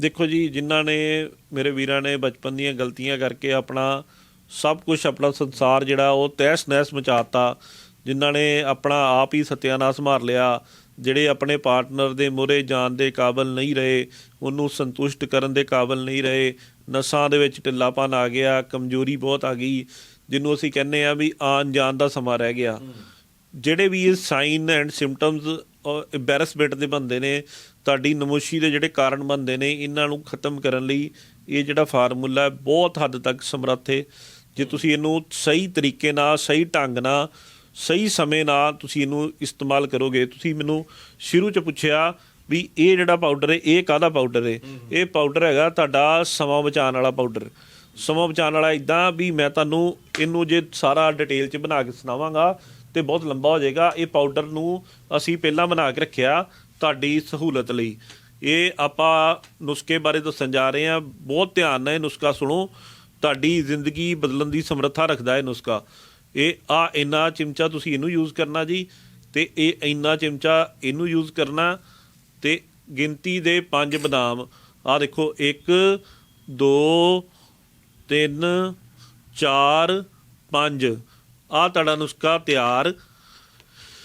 ਦੇਖੋ ਜੀ ਜਿਨ੍ਹਾਂ ਨੇ ਮੇਰੇ ਵੀਰਾਂ ਨੇ ਬਚਪਨ ਦੀਆਂ ਗਲਤੀਆਂ ਕਰਕੇ ਆਪਣਾ ਸਭ ਕੁਝ ਆਪਣਾ ਸੰਸਾਰ ਜਿਹੜਾ ਉਹ ਤਹਿਸ ਨਹਿਸ ਮਚਾਤਾ ਜਿਨ੍ਹਾਂ ਨੇ ਆਪਣਾ ਆਪ ਹੀ ਸਤਿਆਨਾਸ਼ ਮਾਰ ਲਿਆ ਜਿਹੜੇ ਆਪਣੇ ਪਾਰਟਨਰ ਦੇ ਮੂਹਰੇ ਜਾਣ ਦੇ ਕਾਬਲ ਨਹੀਂ ਰਹੇ, ਉਹਨੂੰ ਸੰਤੁਸ਼ਟ ਕਰਨ ਦੇ ਕਾਬਲ ਨਹੀਂ ਰਹੇ, ਨਸਾਂ ਦੇ ਵਿੱਚ ਢਿੱਲਾਪਨ ਆ ਗਿਆ, ਕਮਜ਼ੋਰੀ ਬਹੁਤ ਆ ਗਈ, ਜਿਹਨੂੰ ਅਸੀਂ ਕਹਿੰਦੇ ਆ ਵੀ ਆਉਣ ਜਾਣ ਦਾ ਸਮਾਂ ਰਹਿ ਗਿਆ। ਜਿਹੜੇ ਵੀ ਇਹ ਸਾਈਨ ਐਂਡ ਸਿੰਪਟਮਸ ਐਮਬੈਰਸਮੈਂਟ ਦੇ ਬੰਦੇ ਨੇ, ਤੁਹਾਡੀ ਨਮੋਸ਼ੀ ਦੇ ਜਿਹੜੇ ਕਾਰਨ ਬੰਦੇ ਨੇ, ਇਹਨਾਂ ਨੂੰ ਖਤਮ ਕਰਨ ਲਈ ਇਹ ਜਿਹੜਾ ਫਾਰਮੂਲਾ ਹੈ, ਬਹੁਤ ਹੱਦ ਤੱਕ ਸਮਰੱਥ ਹੈ। ਜੇ ਤੁਸੀਂ ਇਹਨੂੰ ਸਹੀ ਤਰੀਕੇ ਨਾਲ, ਸਹੀ ਢੰਗ ਨਾਲ ਸਹੀ ਸਮੇਂ ਨਾਲ ਤੁਸੀਂ ਇਹਨੂੰ ਇਸਤੇਮਾਲ ਕਰੋਗੇ। ਤੁਸੀਂ ਮੈਨੂੰ ਸ਼ੁਰੂ ਚ ਪੁੱਛਿਆ ਵੀ ਇਹ ਜਿਹੜਾ ਪਾਊਡਰ ਹੈ ਇਹ ਕਾਹਦਾ ਪਾਊਡਰ ਹੈ? ਇਹ ਪਾਊਡਰ ਹੈਗਾ ਤੁਹਾਡਾ ਸਮਾਂ ਬਚਾਉਣ ਵਾਲਾ ਪਾਊਡਰ ਸਮਾਂ ਬਚਾਉਣ ਵਾਲਾ ਇਦਾਂ ਵੀ ਮੈਂ ਤੁਹਾਨੂੰ ਇਹਨੂੰ ਜੇ ਸਾਰਾ ਡਿਟੇਲ ਚ ਬਣਾ ਕੇ ਸੁਣਾਵਾਂਗਾ ਤੇ ਬਹੁਤ ਲੰਬਾ ਹੋ ਜਾਏਗਾ। ਇਹ ਪਾਊਡਰ ਨੂੰ ਅਸੀਂ ਪਹਿਲਾਂ ਬਣਾ ਕੇ ਰੱਖਿਆ ਤੁਹਾਡੀ ਸਹੂਲਤ ਲਈ। ਇਹ ਆਪਾਂ ਨੁਸਖੇ ਬਾਰੇ ਦੱਸਣ ਜਾ ਰਹੇ ਹਾਂ। ਬਹੁਤ ਧਿਆਨ ਨਾਲ ਇਹ ਨੁਸਖਾ ਸੁਣੋ। ਤੁਹਾਡੀ ਜ਼ਿੰਦਗੀ ਬਦਲਣ ਦੀ ਸਮਰੱਥਾ ਰੱਖਦਾ ਹੈ ਨੁਸਖਾ। ਇਹ ਆ ਇੰਨਾ ਚਮਚਾ ਤੁਸੀਂ ਇਹਨੂੰ ਯੂਜ਼ ਕਰਨਾ ਜੀ ਤੇ ਇਹ ਇੰਨਾ ਚਮਚਾ ਇਹਨੂੰ ਯੂਜ਼ ਕਰਨਾ ਤੇ ਗਿਣਤੀ ਦੇ ਪੰਜ ਬਦਾਮ। ਆ ਦੇਖੋ 1 2 3 4 5 ਆ ਤੁਹਾਡਾ ਨੁਸਖਾ ਤਿਆਰ।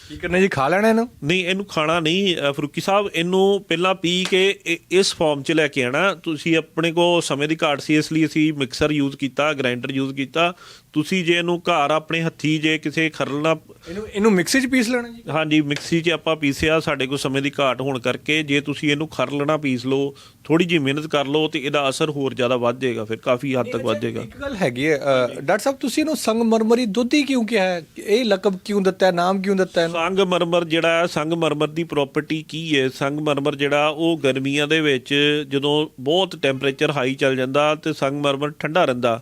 ਕੀ ਕਰਨਾ ਜੀ ਖਾ ਲੈਣਾ ਇਹਨੂੰ? ਨਹੀਂ ਇਹਨੂੰ ਖਾਣਾ ਨਹੀਂ ਫਰੂਕੀ ਸਾਹਿਬ ਇਹਨੂੰ ਪਹਿਲਾਂ ਪੀ ਕੇ ਇਸ ਫਾਰਮ 'ਚ ਲੈ ਕੇ ਆਣਾ। ਤੁਸੀਂ ਆਪਣੇ ਕੋ ਸਮੇਂ ਦੀ ਘਾਟ ਸੀ ਇਸ ਲਈ ਅਸੀਂ ਮਿਕਸਰ ਯੂਜ਼ ਕੀਤਾ ਗ੍ਰਾਈਂਡਰ ਯੂਜ਼ ਕੀਤਾ। ਤੁਸੀਂ ਜੇ ਇਹਨੂੰ ਘਰ ਆਪਣੇ ਹੱਥੀ ਜੇ ਕਿਸੇ ਖਰਲਣਾ ਇਹਨੂੰ ਇਹਨੂੰ ਮਿਕਸੀ 'ਚ ਪੀਸ ਲੈਣਾ ਜੀ। ਹਾਂਜੀ ਮਿਕਸੀ 'ਚ ਆਪਾਂ ਪੀਸਿਆ ਸਾਡੇ ਕੋਲ ਸਮੇਂ ਦੀ ਘਾਟ ਹੋਣ ਕਰਕੇ ਜੇ ਤੁਸੀਂ ਇਹਨੂੰ ਖਰਲਣਾ ਪੀਸ ਲਓ ਥੋੜੀ ਜਿਹੀ ਮਿਹਨਤ ਕਰ ਲਓ ਤੇ ਇਹਦਾ ਅਸਰ ਹੋਰ ਜ਼ਿਆਦਾ ਵੱਧ ਜਾਏਗਾ ਫਿਰ ਕਾਫੀ ਹੱਦ ਤੱਕ ਵੱਧ ਜਾਏਗਾ। ਇੱਕ ਗੱਲ ਹੈਗੀ ਹੈ ਡਾਕਟਰ ਸਾਹਿਬ ਤੁਸੀਂ ਇਹਨੂੰ ਸੰਗਮਰਮਰੀ ਦੁੱਧ ਕਿਉਂ ਕਿਹਾ ਹੈ? ਇਹ ਲਕਬ ਕਿਉਂ ਦਿੱਤਾ ਹੈ? ਨਾਮ ਕਿਉਂ ਦਿੱਤਾ ਹੈ? ਸੰਗਮਰਮਰ ਜਿਹੜਾ ਹੈ ਸੰਗਮਰਮਰ ਦੀ ਪ੍ਰਾਪਰਟੀ ਕੀ ਹੈ? ਸੰਗਮਰਮਰ ਜਿਹੜਾ ਉਹ ਗਰਮੀਆਂ ਦੇ ਵਿੱਚ ਜਦੋਂ ਬਹੁਤ ਟੈਂਪਰੇਚਰ ਹਾਈ ਚੱਲ ਜਾਂਦਾ ਤੇ ਸੰਗਮਰਮਰ ਠੰਡਾ ਰਹਿੰਦਾ।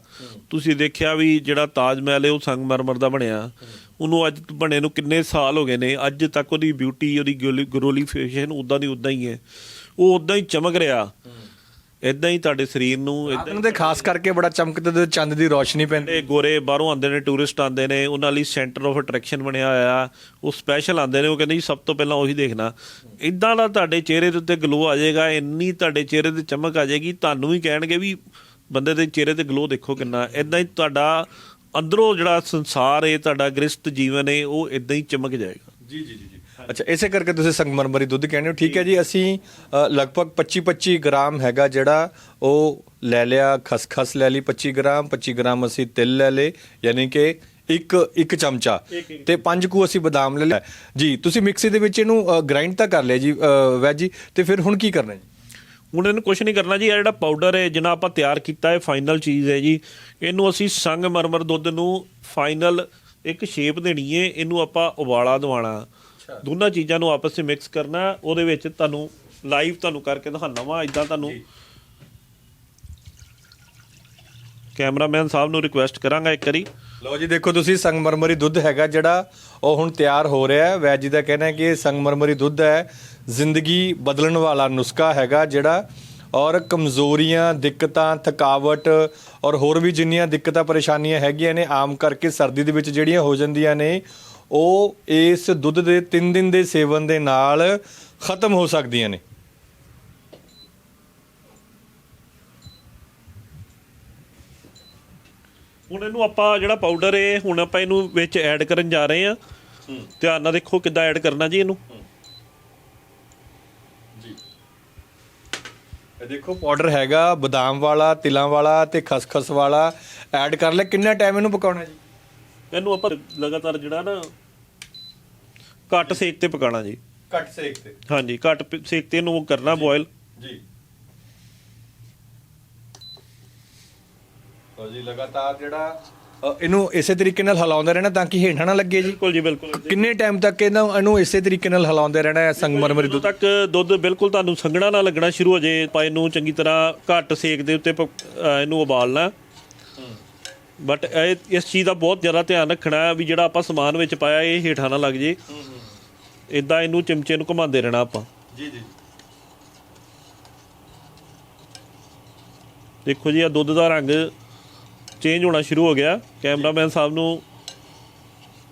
ਤੁਸੀਂ ਦੇਖਿਆ ਵੀ ਜਿਹੜਾ ਤਾਜ ਮਹਿਲ ਹੈ ਉਹ ਸੰਗਮਰਮਰ ਦਾ ਬਣਿਆ। ਉਹਨੂੰ ਅੱਜ ਬਣੇ ਨੂੰ ਕਿੰਨੇ ਸਾਲ ਹੋ ਗਏ ਨੇ। ਅੱਜ ਤੱਕ ਉਹਦੀ ਬਿਊਟੀ ਉਹਦੀ ਗਲੋਲੀਫਿਕੇਸ਼ਨ ਉਦਾਂ ਦੀ ਉਦਾਂ ਹੀ ਹੈ। ਉਹ ਉਦਾਂ ਹੀ ਚਮਕ ਰਿਹਾ। ਇਦਾਂ ਹੀ ਤੁਹਾਡੇ ਸਰੀਰ ਨੂੰ ਇਦਾਂ ਦੇ ਖਾਸ ਕਰਕੇ ਬੜਾ ਚਮਕਦੇ ਤੇ ਚੰਦ ਦੀ ਰੋਸ਼ਨੀ ਪੈਂਦੀ। ਜਿਹੜੇ ਗੋਰੇ ਬਾਹਰੋਂ ਆਉਂਦੇ ਨੇ ਟੂਰਿਸਟ ਆਉਂਦੇ ਨੇ। ਉਹਨਾਂ ਲਈ ਸੈਂਟਰ ਆਫ ਅਟਰੈਕਸ਼ਨ ਬਣਿਆ ਹੋਇਆ। ਉਹ ਸਪੈਸ਼ਲ ਆਉਂਦੇ ਨੇ। ਉਹ ਕਹਿੰਦੇ ਜੀ ਸਭ ਤੋਂ ਪਹਿਲਾਂ ਉਹੀ ਦੇਖਣਾ। ਇਦਾਂ ਦਾ ਤੁਹਾਡੇ ਚਿਹਰੇ ਦੇ ਉੱਤੇ ਗਲੋ ਆ ਜਾਏਗਾ। ਇੰਨੀ ਤੁਹਾਡੇ ਚਿਹਰੇ ਤੇ ਚਮਕ ਆ ਜਾਏਗੀ। ਤੁਹਾਨੂੰ ਵੀ ਕਹਿਣਗੇ ਵੀ ਬੰਦੇ ਦੇ ਚਿਹਰੇ ਤੇ ਗਲੋ ਦੇਖੋ ਕਿੰਨਾ। ਇਦਾਂ ਹੀ ਤੁਹਾਡਾ ਅੰਦਰੋਂ ਜਿਹੜਾ ਸੰਸਾਰ ਹੈ ਤੁਹਾਡਾ ਗ੍ਰਸਤ ਜੀਵਨ ਹੈ ਉਹ ਇਦਾਂ ਹੀ ਚਮਕ ਜਾਏਗਾ। ਜੀ ਜੀ ਜੀ ਅੱਛਾ ਇਸੇ ਕਰਕੇ ਤੁਸੀਂ ਸੰਗਮਰਮਰੀ ਦੁੱਧ ਕਹਿੰਦੇ ਹੋ। ਠੀਕ ਹੈ ਜੀ ਅਸੀਂ ਲਗਭਗ 25 25 ਗ੍ਰਾਮ ਹੈਗਾ ਜਿਹੜਾ ਉਹ ਲੈ ਲਿਆ ਖਸਖਸ ਲੈ ਲਈ 25 ਗ੍ਰਾਮ 25 ਗ੍ਰਾਮ ਅਸੀਂ ਤਿਲ ਲੈ ਲਏ ਯਾਨੀ ਕਿ ਇੱਕ ਇੱਕ ਚਮਚਾ। ਤੇ ਪੰਜ ਕੁ ਅਸੀਂ ਬਦਾਮ ਲੈ ਲਿਆ ਜੀ ਤੁਸੀਂ ਮਿਕਸੀ ਦੇ ਵਿੱਚ ਇਹਨੂੰ ਗ੍ਰਾਈਂਡ ਤਾਂ ਕਰ ਲਿਆ ਜੀ ਵੈਜ। ਜੀ ਤੇ ਫਿਰ ਹੁਣ ਕੀ ਕਰਨਾ ਜੀ? ਹੁਣ ਇਹਨੂੰ ਕੁਝ ਨਹੀਂ ਕਰਨਾ ਜੀ ਇਹ ਜਿਹੜਾ ਪਾਊਡਰ ਹੈ ਜਿਹਨਾਂ ਆਪਾਂ ਤਿਆਰ ਕੀਤਾ ਹੈ ਫਾਈਨਲ ਚੀਜ਼ ਹੈ ਜੀ ਇਹਨੂੰ ਅਸੀਂ ਸੰਗਮਰਮਰ ਦੁੱਧ ਨੂੰ ਫਾਈਨਲ ਇੱਕ ਸ਼ੇਪ ਦੇਣੀ ਹੈ ਇਹਨੂੰ ਆਪਾਂ ਉਬਾਲਾ ਦਿਵਾਣਾ। ਦੋਨਾਂ ਚੀਜ਼ਾਂ ਨੂੰ ਆਪਸ ਵਿੱਚ ਮਿਕਸ ਕਰਨਾ ਉਹਦੇ ਵਿੱਚ ਤੁਹਾਨੂੰ ਲਾਈਵ ਤੁਹਾਨੂੰ ਕਰਕੇ ਦਿਖਾਣਾ ਵਾ ਇਦਾਂ ਤੁਹਾਨੂੰ ਕੈਮਰਾਮੈਨ ਸਾਹਿਬ ਨੂੰ ਰਿਕੁਐਸਟ ਕਰਾਂਗਾ ਇੱਕ ਵਾਰੀ। ਲਓ ਜੀ, ਦੇਖੋ ਤੁਸੀਂ ਸੰਗਮਰਮਰੀ ਦੁੱਧ ਹੈਗਾ ਜਿਹੜਾ ਉਹ ਹੁਣ ਤਿਆਰ ਹੋ ਰਿਹਾ ਹੈ। ਵੈਦ ਜੀ ਦਾ ਕਹਿਣਾ ਹੈ ਕਿ ਇਹ ਸੰਗਮਰਮਰੀ ਦੁੱਧ ਹੈ, ਜ਼ਿੰਦਗੀ ਬਦਲਣ ਵਾਲਾ ਨੁਸਖਾ ਹੈਗਾ ਜਿਹੜਾ। ਔਰ ਕਮਜ਼ੋਰੀਆਂ, ਦਿੱਕਤਾਂ, ਥਕਾਵਟ ਔਰ ਹੋਰ ਵੀ ਜਿੰਨੀਆਂ ਦਿੱਕਤਾਂ ਪਰੇਸ਼ਾਨੀਆਂ ਹੈਗੀਆਂ ਨੇ, ਆਮ ਕਰਕੇ ਸਰਦੀ ਦੇ ਵਿੱਚ ਜਿਹੜੀਆਂ ਹੋ ਜਾਂਦੀਆਂ ਨੇ, ਉਹ ਇਸ ਦੁੱਧ ਦੇ 3 ਦਿਨ ਦੇ ਸੇਵਨ ਦੇ ਨਾਲ ਖਤਮ ਹੋ ਸਕਦੀਆਂ ਨੇ। ਹੁਣ ਇਹਨੂੰ ਆਪਾਂ ਜਿਹੜਾ ਪਾਊਡਰ ਹੈ ਹੁਣ ਆਪਾਂ ਇਹਨੂੰ ਵਿੱਚ ਐਡ ਕਰਨ ਜਾ ਰਹੇ ਹਾਂ। ਧਿਆਨ ਨਾਲ ਦੇਖੋ ਕਿੱਦਾਂ ਐਡ ਕਰਨਾ ਜੀ ਇਹਨੂੰ। ਇਹ ਦੇਖੋ ਪਾਊਡਰ ਹੈਗਾ ਬਦਾਮ ਵਾਲਾ ਤਿਲਾਂ ਵਾਲਾ ਤੇ ਖਸਖਸ ਵਾਲਾ। ਐਡ ਕਰ ਲੈ ਕਿੰਨਾ ਟਾਈਮ ਇਹਨੂੰ ਪਕਾਉਣਾ ਜੀ? ਇਹਨੂੰ ਆਪਾਂ ਲਗਾਤਾਰ ਜਿਹੜਾ ਨਾ ਘੱਟ ਸੇਕ ਤੇ ਪਕਾਣਾ ਜੀ। ਘੱਟ ਸੇਕ ਤੇ। ਹਾਂਜੀ ਘੱਟ ਸੇਕ ਤੇ ਇਹਨੂੰ ਕਰਨਾ ਬੋਇਲ ਜੀ। ਲਓ ਜੀ ਲਗਾਤਾਰ ਜਿਹੜਾ ਅ, ਇਹਨੂੰ ਇਸੇ ਤਰੀਕੇ ਨਾਲ ਹਿਲਾਉਂਦੇ ਰਹਿਣਾ ਤਾਂ ਕਿ ਹੇਠਾਂ ਨਾ ਲੱਗੇ ਜੀ। ਬਿਲਕੁਲ ਜੀ ਬਿਲਕੁਲ ਕਿੰਨੇ ਟਾਈਮ ਤੱਕ ਇਹਨੂੰ ਇਹਨੂੰ ਇਸੇ ਤਰੀਕੇ ਨਾਲ ਹਿਲਾਉਂਦੇ ਰਹਿਣਾ ਹੈ ਸੰਗਮਰਮਰੀ ਜਦੋਂ ਦੁੱਧ? ਤੱਕ ਦੁੱਧ ਬਿਲਕੁਲ ਤੁਹਾਨੂੰ ਸੰਘਣਾ ਨਾ ਲੱਗਣਾ ਸ਼ੁਰੂ ਹੋ ਜੇ ਆਪਾਂ ਇਹਨੂੰ ਚੰਗੀ ਤਰ੍ਹਾਂ ਘੱਟ ਸੇਕ ਦੇ ਉੱਤੇ ਪ- ਅਹ ਇਹਨੂੰ ਉਬਾਲਣਾ। ਬਟ ਇਸ ਚੀਜ਼ ਦਾ ਬਹੁਤ ਜ਼ਿਆਦਾ ਧਿਆਨ ਰੱਖਣਾ ਹੈ ਵੀ ਜਿਹੜਾ ਆਪਾਂ ਸਮਾਨ ਵਿੱਚ ਪਾਇਆ ਇਹ ਹੇਠਾਂ ਨਾ ਲੱਗ ਜੇ। ਇਦਾਂ ਇਹਨੂੰ ਚਮਚੇ ਨੂੰ ਘੁਮਾਉਂਦੇ ਰਹਿਣਾ ਆਪਾਂ। ਜੀ ਜੀ। ਦੇਖੋ ਜੀ ਆ ਦੁੱਧ ਦਾ ਰੰਗ ਚੇਂਜ ਹੋਣਾ ਸ਼ੁਰੂ ਹੋ ਗਿਆ। ਕੈਮਰਾਮੈਨ ਸਾਹਿਬ ਨੂੰ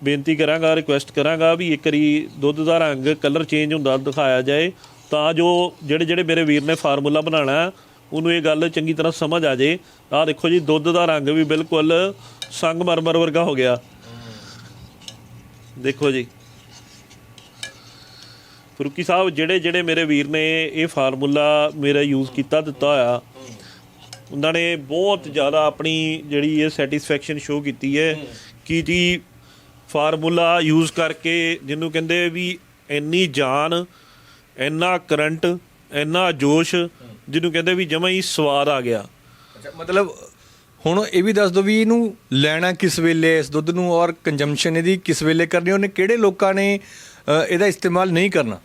ਬੇਨਤੀ ਕਰਾਂਗਾ ਰਿਕੁਐਸਟ ਕਰਾਂਗਾ ਵੀ ਇੱਕ ਵਾਰੀ ਦੁੱਧ ਦਾ ਰੰਗ ਕਲਰ ਚੇਂਜ ਹੁੰਦਾ ਦਿਖਾਇਆ ਜਾਏ, ਤਾਂ ਜੋ ਜਿਹੜੇ ਜਿਹੜੇ ਮੇਰੇ ਵੀਰ ਨੇ ਫਾਰਮੂਲਾ ਬਣਾਉਣਾ, ਉਹਨੂੰ ਇਹ ਗੱਲ ਚੰਗੀ ਤਰ੍ਹਾਂ ਸਮਝ ਆ ਜੇ ਆਹ ਦੇਖੋ ਜੀ, ਦੁੱਧ ਦਾ ਰੰਗ ਵੀ ਬਿਲਕੁਲ ਸੰਗਮਰਮਰ ਵਰਗਾ ਹੋ ਗਿਆ। ਦੇਖੋ ਜੀ। ਫਰੂਕੀ ਸਾਹਿਬ, ਜਿਹੜੇ ਜਿਹੜੇ ਮੇਰੇ ਵੀਰ ਨੇ ਇਹ ਫਾਰਮੂਲਾ ਮੇਰਾ ਯੂਜ਼ ਕੀਤਾ, ਦਿੱਤਾ ਹੋਇਆ ਉਹਨਾਂ ਨੇ ਬਹੁਤ ਜ਼ਿਆਦਾ ਆਪਣੀ ਜਿਹੜੀ ਇਹ ਸੈਟੀਸਫੈਕਸ਼ਨ ਸ਼ੋ ਕੀਤੀ ਹੈ ਕਿ ਜੀ ਫਾਰਮੂਲਾ ਯੂਜ਼ ਕਰਕੇ ਜਿਹਨੂੰ ਕਹਿੰਦੇ ਵੀ ਇੰਨੀ ਜਾਨ ਇੰਨਾ ਕਰੰਟ ਇੰਨਾ ਜੋਸ਼ ਜਿਹਨੂੰ ਕਹਿੰਦੇ ਵੀ ਜਮਾ ਹੀ ਸਵਾਦ ਆ ਗਿਆ। ਮਤਲਬ ਹੁਣ ਇਹ ਵੀ ਦੱਸ ਦਿਓ ਵੀ ਇਹਨੂੰ ਲੈਣਾ ਕਿਸ ਵੇਲੇ ਇਸ ਦੁੱਧ ਨੂੰ ਔਰ ਕੰਜੰਪਸ਼ਨ ਇਹਦੀ ਕਿਸ ਵੇਲੇ ਕਰਨੀ ਉਹਨੇ ਕਿਹੜੇ ਲੋਕਾਂ ਨੇ ਇਹਦਾ ਇਸਤੇਮਾਲ ਨਹੀਂ ਕਰਨਾ?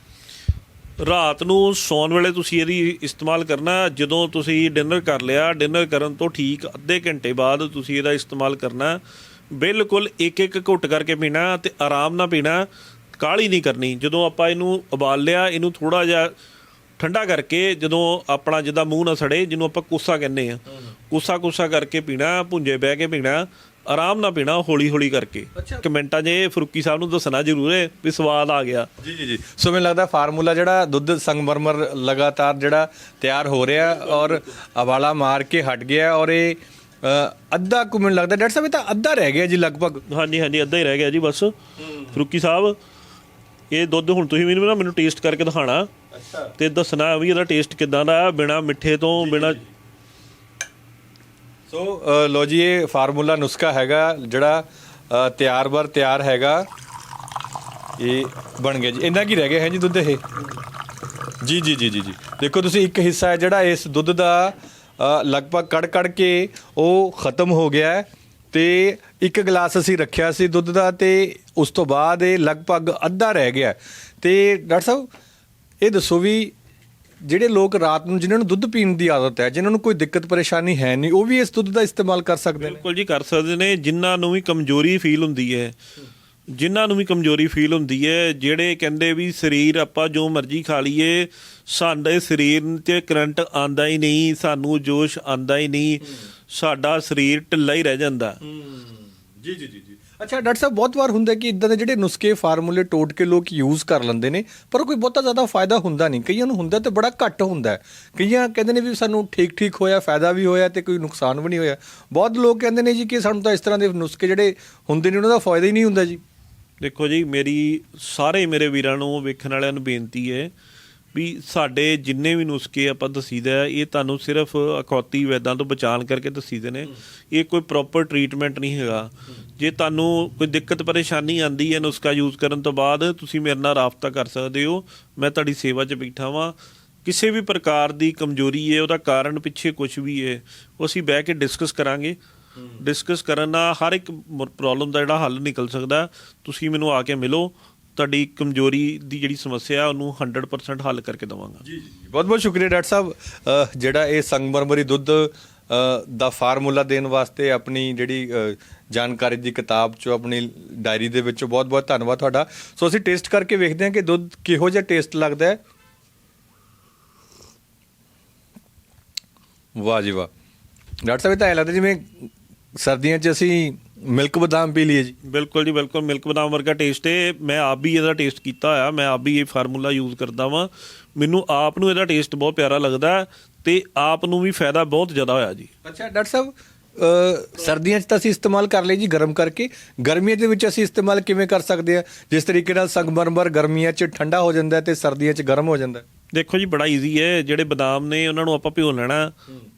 ਰਾਤ ਨੂੰ ਸੌਣ ਵੇਲੇ ਤੁਸੀਂ ਇਹਦੀ ਇਸਤੇਮਾਲ ਕਰਨਾ, ਜਦੋਂ ਤੁਸੀਂ ਡਿਨਰ ਕਰ ਲਿਆ, ਡਿਨਰ ਕਰਨ ਤੋਂ ਠੀਕ ਅੱਧੇ ਘੰਟੇ ਬਾਅਦ ਤੁਸੀਂ ਇਹਦਾ ਇਸਤੇਮਾਲ ਕਰਨਾ, ਬਿਲਕੁਲ ਇੱਕ ਇੱਕ ਘੁੱਟ ਕਰਕੇ ਪੀਣਾ ਤੇ ਆਰਾਮ ਨਾਲ ਪੀਣਾ, ਕਾਹਲੀ ਨਹੀਂ ਕਰਨੀ। ਜਦੋਂ ਆਪਾਂ ਇਹਨੂੰ ਉਬਾਲ ਲਿਆ, ਇਹਨੂੰ ਥੋੜਾ ਜਿਹਾ ਠੰਡਾ ਕਰਕੇ, ਜਦੋਂ ਆਪਣਾ ਜਿੱਦਾਂ ਮੂੰਹ ਨਾ ਸੜੇ, ਜਿਹਨੂੰ ਆਪਾਂ ਕੋਸਾ ਕਹਿੰਦੇ ਆ ਕੋਸਾ ਕੋਸਾ ਕਰਕੇ ਪੀਣਾ, ਭੁੰਜੇ ਬਹਿ ਕੇ ਪੀਣਾ ਆਰਾਮ ਨਾਲ ਪੀਣਾ ਹੌਲੀ ਹੌਲੀ ਕਰਕੇ ਕਮੈਂਟਾਂ 'ਚ ਇਹ ਫਰੂਕੀ ਸਾਹਿਬ ਨੂੰ ਦੱਸਣਾ ਜ਼ਰੂਰ ਹੈ ਵੀ ਸਵਾਦ ਆ ਗਿਆ। ਜੀ ਜੀ ਜੀ। ਸੋ ਮੈਨੂੰ ਲੱਗਦਾ ਫਾਰਮੂਲਾ ਜਿਹੜਾ ਦੁੱਧ ਸੰਗਮਰਮਰ ਲਗਾਤਾਰ ਜਿਹੜਾ ਤਿਆਰ ਹੋ ਰਿਹਾ ਔਰ ਅਵਾਲਾ ਮਾਰ ਕੇ ਹਟ ਗਿਆ ਔਰ ਇਹ ਅੱਧਾ ਕੁ ਮੈਨੂੰ ਲੱਗਦਾ ਡਾਕਟਰ ਸਾਹਿਬ ਇਹ ਤਾਂ ਅੱਧਾ ਰਹਿ ਗਿਆ ਜੀ ਲਗਭਗ। ਹਾਂਜੀ ਹਾਂਜੀ ਅੱਧਾ ਹੀ ਰਹਿ ਗਿਆ ਜੀ ਬਸ। ਫਰੂਕੀ ਸਾਹਿਬ ਇਹ ਦੁੱਧ ਹੁਣ ਤੁਸੀਂ ਮੈਨੂੰ ਨਾ ਮੈਨੂੰ ਟੇਸਟ ਕਰਕੇ ਦਿਖਾਣਾ ਅੱਛਾ। ਤੇ ਦੱਸਣਾ ਵੀ ਇਹਦਾ ਟੇਸਟ ਕਿਦਾਂ ਦਾ ਹੈ ਬਿਨਾ ਮਿੱਠੇ ਤੋਂ ਬਿਨਾ ਸੋ ਅ, ਲੋ ਜੀ ਇਹ ਫਾਰਮੂਲਾ ਨੁਸਖਾ ਹੈਗਾ ਜਿਹੜਾ ਤਿਆਰ ਬਰ ਤਿਆਰ ਹੈਗਾ। ਇਹ ਬਣ ਗਿਆ ਜੀ। ਇੰਨਾ ਕੀ ਰਹਿ ਗਿਆ ਹੈ ਜੀ ਦੁੱਧ ਇਹ? ਜੀ ਜੀ ਜੀ ਜੀ ਜੀ। ਦੇਖੋ ਤੁਸੀਂ ਇੱਕ ਹਿੱਸਾ ਹੈ ਜਿਹੜਾ ਇਸ ਦੁੱਧ ਦਾ ਲਗਭਗ ਕੜ ਕੜ ਕੇ ਉਹ ਖਤਮ ਹੋ ਗਿਆ ਹੈ ਤੇ ਇੱਕ ਗਲਾਸ ਅਸੀਂ ਰੱਖਿਆ ਸੀ ਦੁੱਧ ਦਾ ਤੇ ਉਸ ਤੋਂ ਬਾਅਦ ਇਹ ਲਗਭਗ ਅੱਧਾ ਰਹਿ ਗਿਆ। ਹੈ। ਤੇ ਡਾਕਟਰ ਸਾਹਿਬ ਇਹ ਦੱਸੋ ਵੀ ਜਿਹੜੇ ਲੋਕ ਰਾਤ ਨੂੰ ਜਿਨ੍ਹਾਂ ਨੂੰ ਦੁੱਧ ਪੀਣ ਦੀ ਆਦਤ ਹੈ ਜਿਨ੍ਹਾਂ ਨੂੰ ਕੋਈ ਦਿੱਕਤ ਪਰੇਸ਼ਾਨੀ ਹੈ ਨਹੀਂ ਉਹ ਵੀ ਇਸ ਦੁੱਧ ਦਾ ਇਸਤੇਮਾਲ ਕਰ ਸਕਦੇ ਨੇ। ਬਿਲਕੁਲ ਜੀ ਕਰ ਸਕਦੇ ਨੇ ਜਿਨ੍ਹਾਂ ਨੂੰ ਵੀ ਕਮਜ਼ੋਰੀ ਫੀਲ ਹੁੰਦੀ ਹੈ। ਜਿਨ੍ਹਾਂ ਨੂੰ ਵੀ ਕਮਜ਼ੋਰੀ ਫੀਲ ਹੁੰਦੀ ਹੈ ਜਿਹੜੇ ਕਹਿੰਦੇ ਵੀ ਸਰੀਰ ਆਪਾਂ ਜੋ ਮਰਜ਼ੀ ਖਾ ਲਈਏ ਸਾਡੇ ਸਰੀਰ ਤੇ ਕਰੰਟ ਆਂਦਾ ਹੀ ਨਹੀਂ ਸਾਨੂੰ ਜੋਸ਼ ਆਂਦਾ ਹੀ ਨਹੀਂ ਸਾਡਾ ਸਰੀਰ ਢਿੱਲਾ ਹੀ ਰਹਿ ਜਾਂਦਾ। ਜੀ ਜੀ ਜੀ ਜੀ। ਅੱਛਾ, ਡਾਕਟਰ ਸਾਹਿਬ, ਬਹੁਤ ਵਾਰ ਹੁੰਦਾ ਕਿ ਇਦਾਂ ਦੇ ਜਿਹੜੇ ਨੁਸਖੇ ਫਾਰਮੂਲੇ ਟੋਟ ਕੇ ਲੋਕ ਯੂਜ਼ ਕਰ ਲੈਂਦੇ ਨੇ, ਪਰ ਕੋਈ ਬਹੁਤਾ ਜ਼ਿਆਦਾ ਫਾਇਦਾ ਹੁੰਦਾ ਨਹੀਂ। ਕਈਆਂ ਨੂੰ ਹੁੰਦਾ ਤੇ ਬੜਾ ਘੱਟ ਹੁੰਦਾ ਕਈਆਂ ਕਹਿੰਦੇ ਨੇ ਵੀ ਸਾਨੂੰ ਠੀਕ ਠੀਕ ਹੋਇਆ, ਫਾਇਦਾ ਵੀ ਹੋਇਆ ਤੇ ਕੋਈ ਨੁਕਸਾਨ ਵੀ ਨਹੀਂ ਹੋਇਆ। ਬਹੁਤ ਲੋਕ ਕਹਿੰਦੇ ਨੇ ਜੀ ਕਿ ਸਾਨੂੰ ਤਾਂ ਇਸ ਤਰ੍ਹਾਂ ਦੇ ਨੁਸਖੇ ਜਿਹੜੇ ਹੁੰਦੇ ਨੇ, ਉਹਨਾਂ ਦਾ ਫਾਇਦਾ ਹੀ ਨਹੀਂ ਹੁੰਦਾ ਜੀ। ਦੇਖੋ ਜੀ, ਮੇਰੀ, ਸਾਰੇ ਮੇਰੇ ਵੀਰਾਂ ਨੂੰ ਵੇਖਣ ਵਾਲਿਆਂ ਨੂੰ ਬੇਨਤੀ ਹੈ ਵੀ ਸਾਡੇ ਜਿੰਨੇ ਵੀ ਨੁਸਖੇ ਆਪਾਂ ਦਸੀਦਾ ਇਹ ਤੁਹਾਨੂੰ ਸਿਰਫ ਅਖੌਤੀ ਵੈਦਾਂ ਤੋਂ ਬਚਾਉਣ ਕਰਕੇ ਦਸੀਦੇ ਨੇ। ਇਹ ਕੋਈ ਪ੍ਰੋਪਰ ਟਰੀਟਮੈਂਟ ਨਹੀਂ ਹੈਗਾ। ਜੇ ਤੁਹਾਨੂੰ ਕੋਈ ਦਿੱਕਤ ਪਰੇਸ਼ਾਨੀ ਆਂਦੀ ਹੈ ਨੁਸਖਾ ਯੂਜ਼ ਕਰਨ ਤੋਂ ਬਾਅਦ ਤੁਸੀਂ ਮੇਰੇ ਨਾਲ ਰਾਬਤਾ ਕਰ ਸਕਦੇ ਹੋ। ਮੈਂ ਤੁਹਾਡੀ ਸੇਵਾ 'ਚ ਬੈਠਾ ਵਾਂ। ਕਿਸੇ ਵੀ ਪ੍ਰਕਾਰ ਦੀ ਕਮਜ਼ੋਰੀ ਹੈ ਉਹਦਾ ਕਾਰਨ ਪਿੱਛੇ ਕੁਝ ਵੀ ਹੈ ਉਹ ਅਸੀਂ ਬਹਿ ਕੇ ਡਿਸਕਸ ਕਰਾਂਗੇ। ਡਿਸਕਸ ਕਰਨ ਨਾਲ ਹਰ ਇੱਕ ਪ੍ਰੋਬਲਮ ਦਾ ਜਿਹੜਾ ਹੱਲ ਨਿਕਲ ਸਕਦਾ। ਤੁਸੀਂ ਮੈਨੂੰ ਆ ਕੇ ਮਿਲੋ। ਤੁਹਾਡੀ ਕਮਜ਼ੋਰੀ ਦੀ ਜਿਹੜੀ ਸਮੱਸਿਆ ਉਹਨੂੰ 100% ਹੱਲ ਕਰਕੇ ਦਵਾਂਗਾ। ਜੀ ਜੀ। ਬਹੁਤ ਬਹੁਤ ਸ਼ੁਕਰੀਆ ਡਾਕਟਰ ਸਾਹਿਬ। ਜਿਹੜਾ ਇਹ ਸੰਗਮਰਮਰੀ ਦੁੱਧ ਦਾ ਫਾਰਮੂਲਾ ਦੇਣ ਵਾਸਤੇ ਆਪਣੀ ਜਿਹੜੀ ਜਾਣਕਾਰੀ ਦੀ ਕਿਤਾਬ ਚੋਂ ਆਪਣੀ ਡਾਇਰੀ ਦੇ ਵਿੱਚੋਂ ਬਹੁਤ ਬਹੁਤ ਧੰਨਵਾਦ ਤੁਹਾਡਾ। ਸੋ ਅਸੀਂ ਟੇਸਟ ਕਰਕੇ ਵੇਖਦੇ ਹਾਂ ਕਿ ਦੁੱਧ ਕਿਹੋ ਜਿਹਾ ਟੇਸਟ ਲੱਗਦਾ ਹੈ। ਵਾਹ ਜੀ ਵਾਹ। ਡਾਕਟਰ ਸਾਹਿਬ, ਇਹ ਤਾਂ ਐਂ ਲੱਗਦਾ ਜਿਵੇਂ ਸਰਦੀਆਂ 'ਚ ਅਸੀਂ ਮਿਲਕ ਬਦਾਮ ਪੀ ਲਈਏ ਜੀ। ਬਿਲਕੁਲ ਜੀ ਬਿਲਕੁਲ। ਮਿਲਕ ਬਦਾਮ ਵਰਗਾ ਟੇਸਟ ਹੈ ਮੈਂ ਆਪ ਵੀ ਇਹਦਾ ਟੇਸਟ ਕੀਤਾ ਹੋਇਆ। ਮੈਂ ਆਪ ਵੀ ਇਹ ਫਾਰਮੂਲਾ ਯੂਜ਼ ਕਰਦਾ ਵਾਂ। ਮੈਨੂੰ ਆਪ ਨੂੰ ਇਹਦਾ ਟੇਸਟ ਬਹੁਤ ਪਿਆਰਾ ਲੱਗਦਾ ਹੈ ਤੇ ਆਪ ਨੂੰ ਵੀ ਫਾਇਦਾ ਬਹੁਤ ਜ਼ਿਆਦਾ ਹੋਇਆ ਜੀ। ਅੱਛਾ ਡਾਕਟਰ ਸਾਹਿਬ ਅ, ਸਰਦੀਆਂ 'ਚ ਤਾਂ ਅਸੀਂ ਇਸਤੇਮਾਲ ਕਰ ਲਈ ਜੀ ਗਰਮ ਕਰਕੇ। ਗਰਮੀਆਂ ਦੇ ਵਿੱਚ ਅਸੀਂ ਇਸਤੇਮਾਲ ਕਿਵੇਂ ਕਰ ਸਕਦੇ ਆ ਜਿਸ ਤਰੀਕੇ ਨਾਲ ਸੰਗਮਰਮਰ ਗਰਮੀਆਂ 'ਚ ਠੰਡਾ ਹੋ ਜਾਂਦਾ ਹੈ ਤੇ ਸਰਦੀਆਂ 'ਚ ਗਰਮ ਹੋ ਜਾਂਦਾ ਹੈ। ਦੇਖੋ ਜੀ ਬੜਾ ਈਜ਼ੀ ਹੈ। ਜਿਹੜੇ ਬਦਾਮ ਨੇ ਉਹਨਾਂ ਨੂੰ ਆਪਾਂ ਭਿਓ ਲੈਣਾ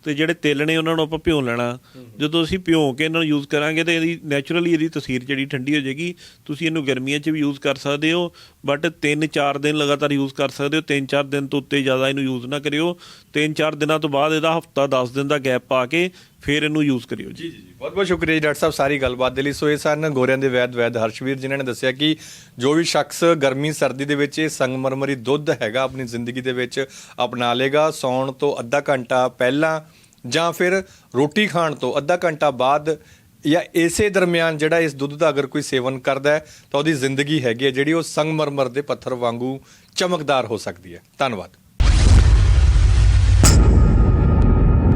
ਤੇ ਜਿਹੜੇ ਤਿਲ ਨੇ ਉਹਨਾਂ ਨੂੰ ਆਪਾਂ ਭਿਉਂ ਲੈਣਾ। ਜਦੋਂ ਅਸੀਂ ਭਿਉਂ ਕੇ ਇਹਨਾਂ ਨੂੰ ਯੂਜ਼ ਕਰਾਂਗੇ ਤੇ ਇਹਦੀ ਨੇਚਰਲੀ ਇਹਦੀ ਤਸੀਰ ਜਿਹੜੀ ਠੰਡੀ ਹੋ ਜਾਏਗੀ, ਤੁਸੀਂ ਇਹਨੂੰ ਗਰਮੀਆਂ 'ਚ ਵੀ ਯੂਜ਼ ਕਰ ਸਕਦੇ ਹੋ ਬਟ 3-4 ਦਿਨ ਲਗਾਤਾਰ ਯੂਜ਼ ਕਰ ਸਕਦੇ ਹੋ 3-4 ਦਿਨ ਤੋਂ ਉੱਤੇ ਜ਼ਿਆਦਾ ਇਹਨੂੰ ਯੂਜ਼ ਨਾ ਕਰਿਓ 3-4 ਦਿਨਾਂ ਤੋਂ ਬਾਅਦ ਇਹਦਾ ਹਫਤਾ 10 ਦਿਨ ਦਾ ਗੈਪ ਪਾ ਕੇ ਫਿਰ ਇਹਨੂੰ ਯੂਜ਼ ਕਰਿਓ ਜੀ ਜੀ ਜੀ। ਬਹੁਤ ਬਹੁਤ ਸ਼ੁਕਰੀਆ ਜੀ ਡਾਕਟਰ ਸਾਹਿਬ ਸਾਰੀ ਗੱਲਬਾਤ ਦੇ ਲਈ। ਸੋ ਇਹ ਸਨ ਗੋਰਿਆਂ ਦੇ ਵੈਦ ਵੈਦ ਹਰਸ਼ਵੀਰ, ਜਿਨ੍ਹਾਂ ਨੇ ਦੱਸਿਆ ਕਿ ਜੋ ਵੀ ਸ਼ਖਸ ਗਰਮੀ, ਸਰਦੀ ਦੇ ਵਿੱਚ ਇਹ ਸੰਗਮਰਮਰੀ ਦੁੱਧ ਹੈਗਾ ਆਪਣੀ ਜ਼ਿੰਦਗੀ ਦੇ ਵਿੱਚ ਅਪਣਾ ਲੇਗਾ, ਸੌਣ ਤੋਂ ਅੱਧਾ ਘੰਟਾ ਪਹਿਲਾਂ ਜਾਂ ਫਿਰ ਰੋਟੀ ਖਾਣ ਤੋਂ ਅੱਧਾ ਘੰਟਾ ਬਾਅਦ ਜਾਂ ਇਸੇ ਦਰਮਿਆਨ ਜਿਹੜਾ ਇਸ ਦੁੱਧ ਦਾ ਅਗਰ ਕੋਈ ਸੇਵਨ ਕਰਦਾ ਹੈ, ਤਾਂ ਉਹਦੀ ਜ਼ਿੰਦਗੀ ਹੈਗੀ ਹੈ ਜਿਹੜੀ ਉਹ ਸੰਗਮਰਮਰ ਦੇ ਪੱਥਰ ਵਾਂਗੂ ਚਮਕਦਾਰ ਹੋ ਸਕਦੀ ਹੈ। ਧੰਨਵਾਦ।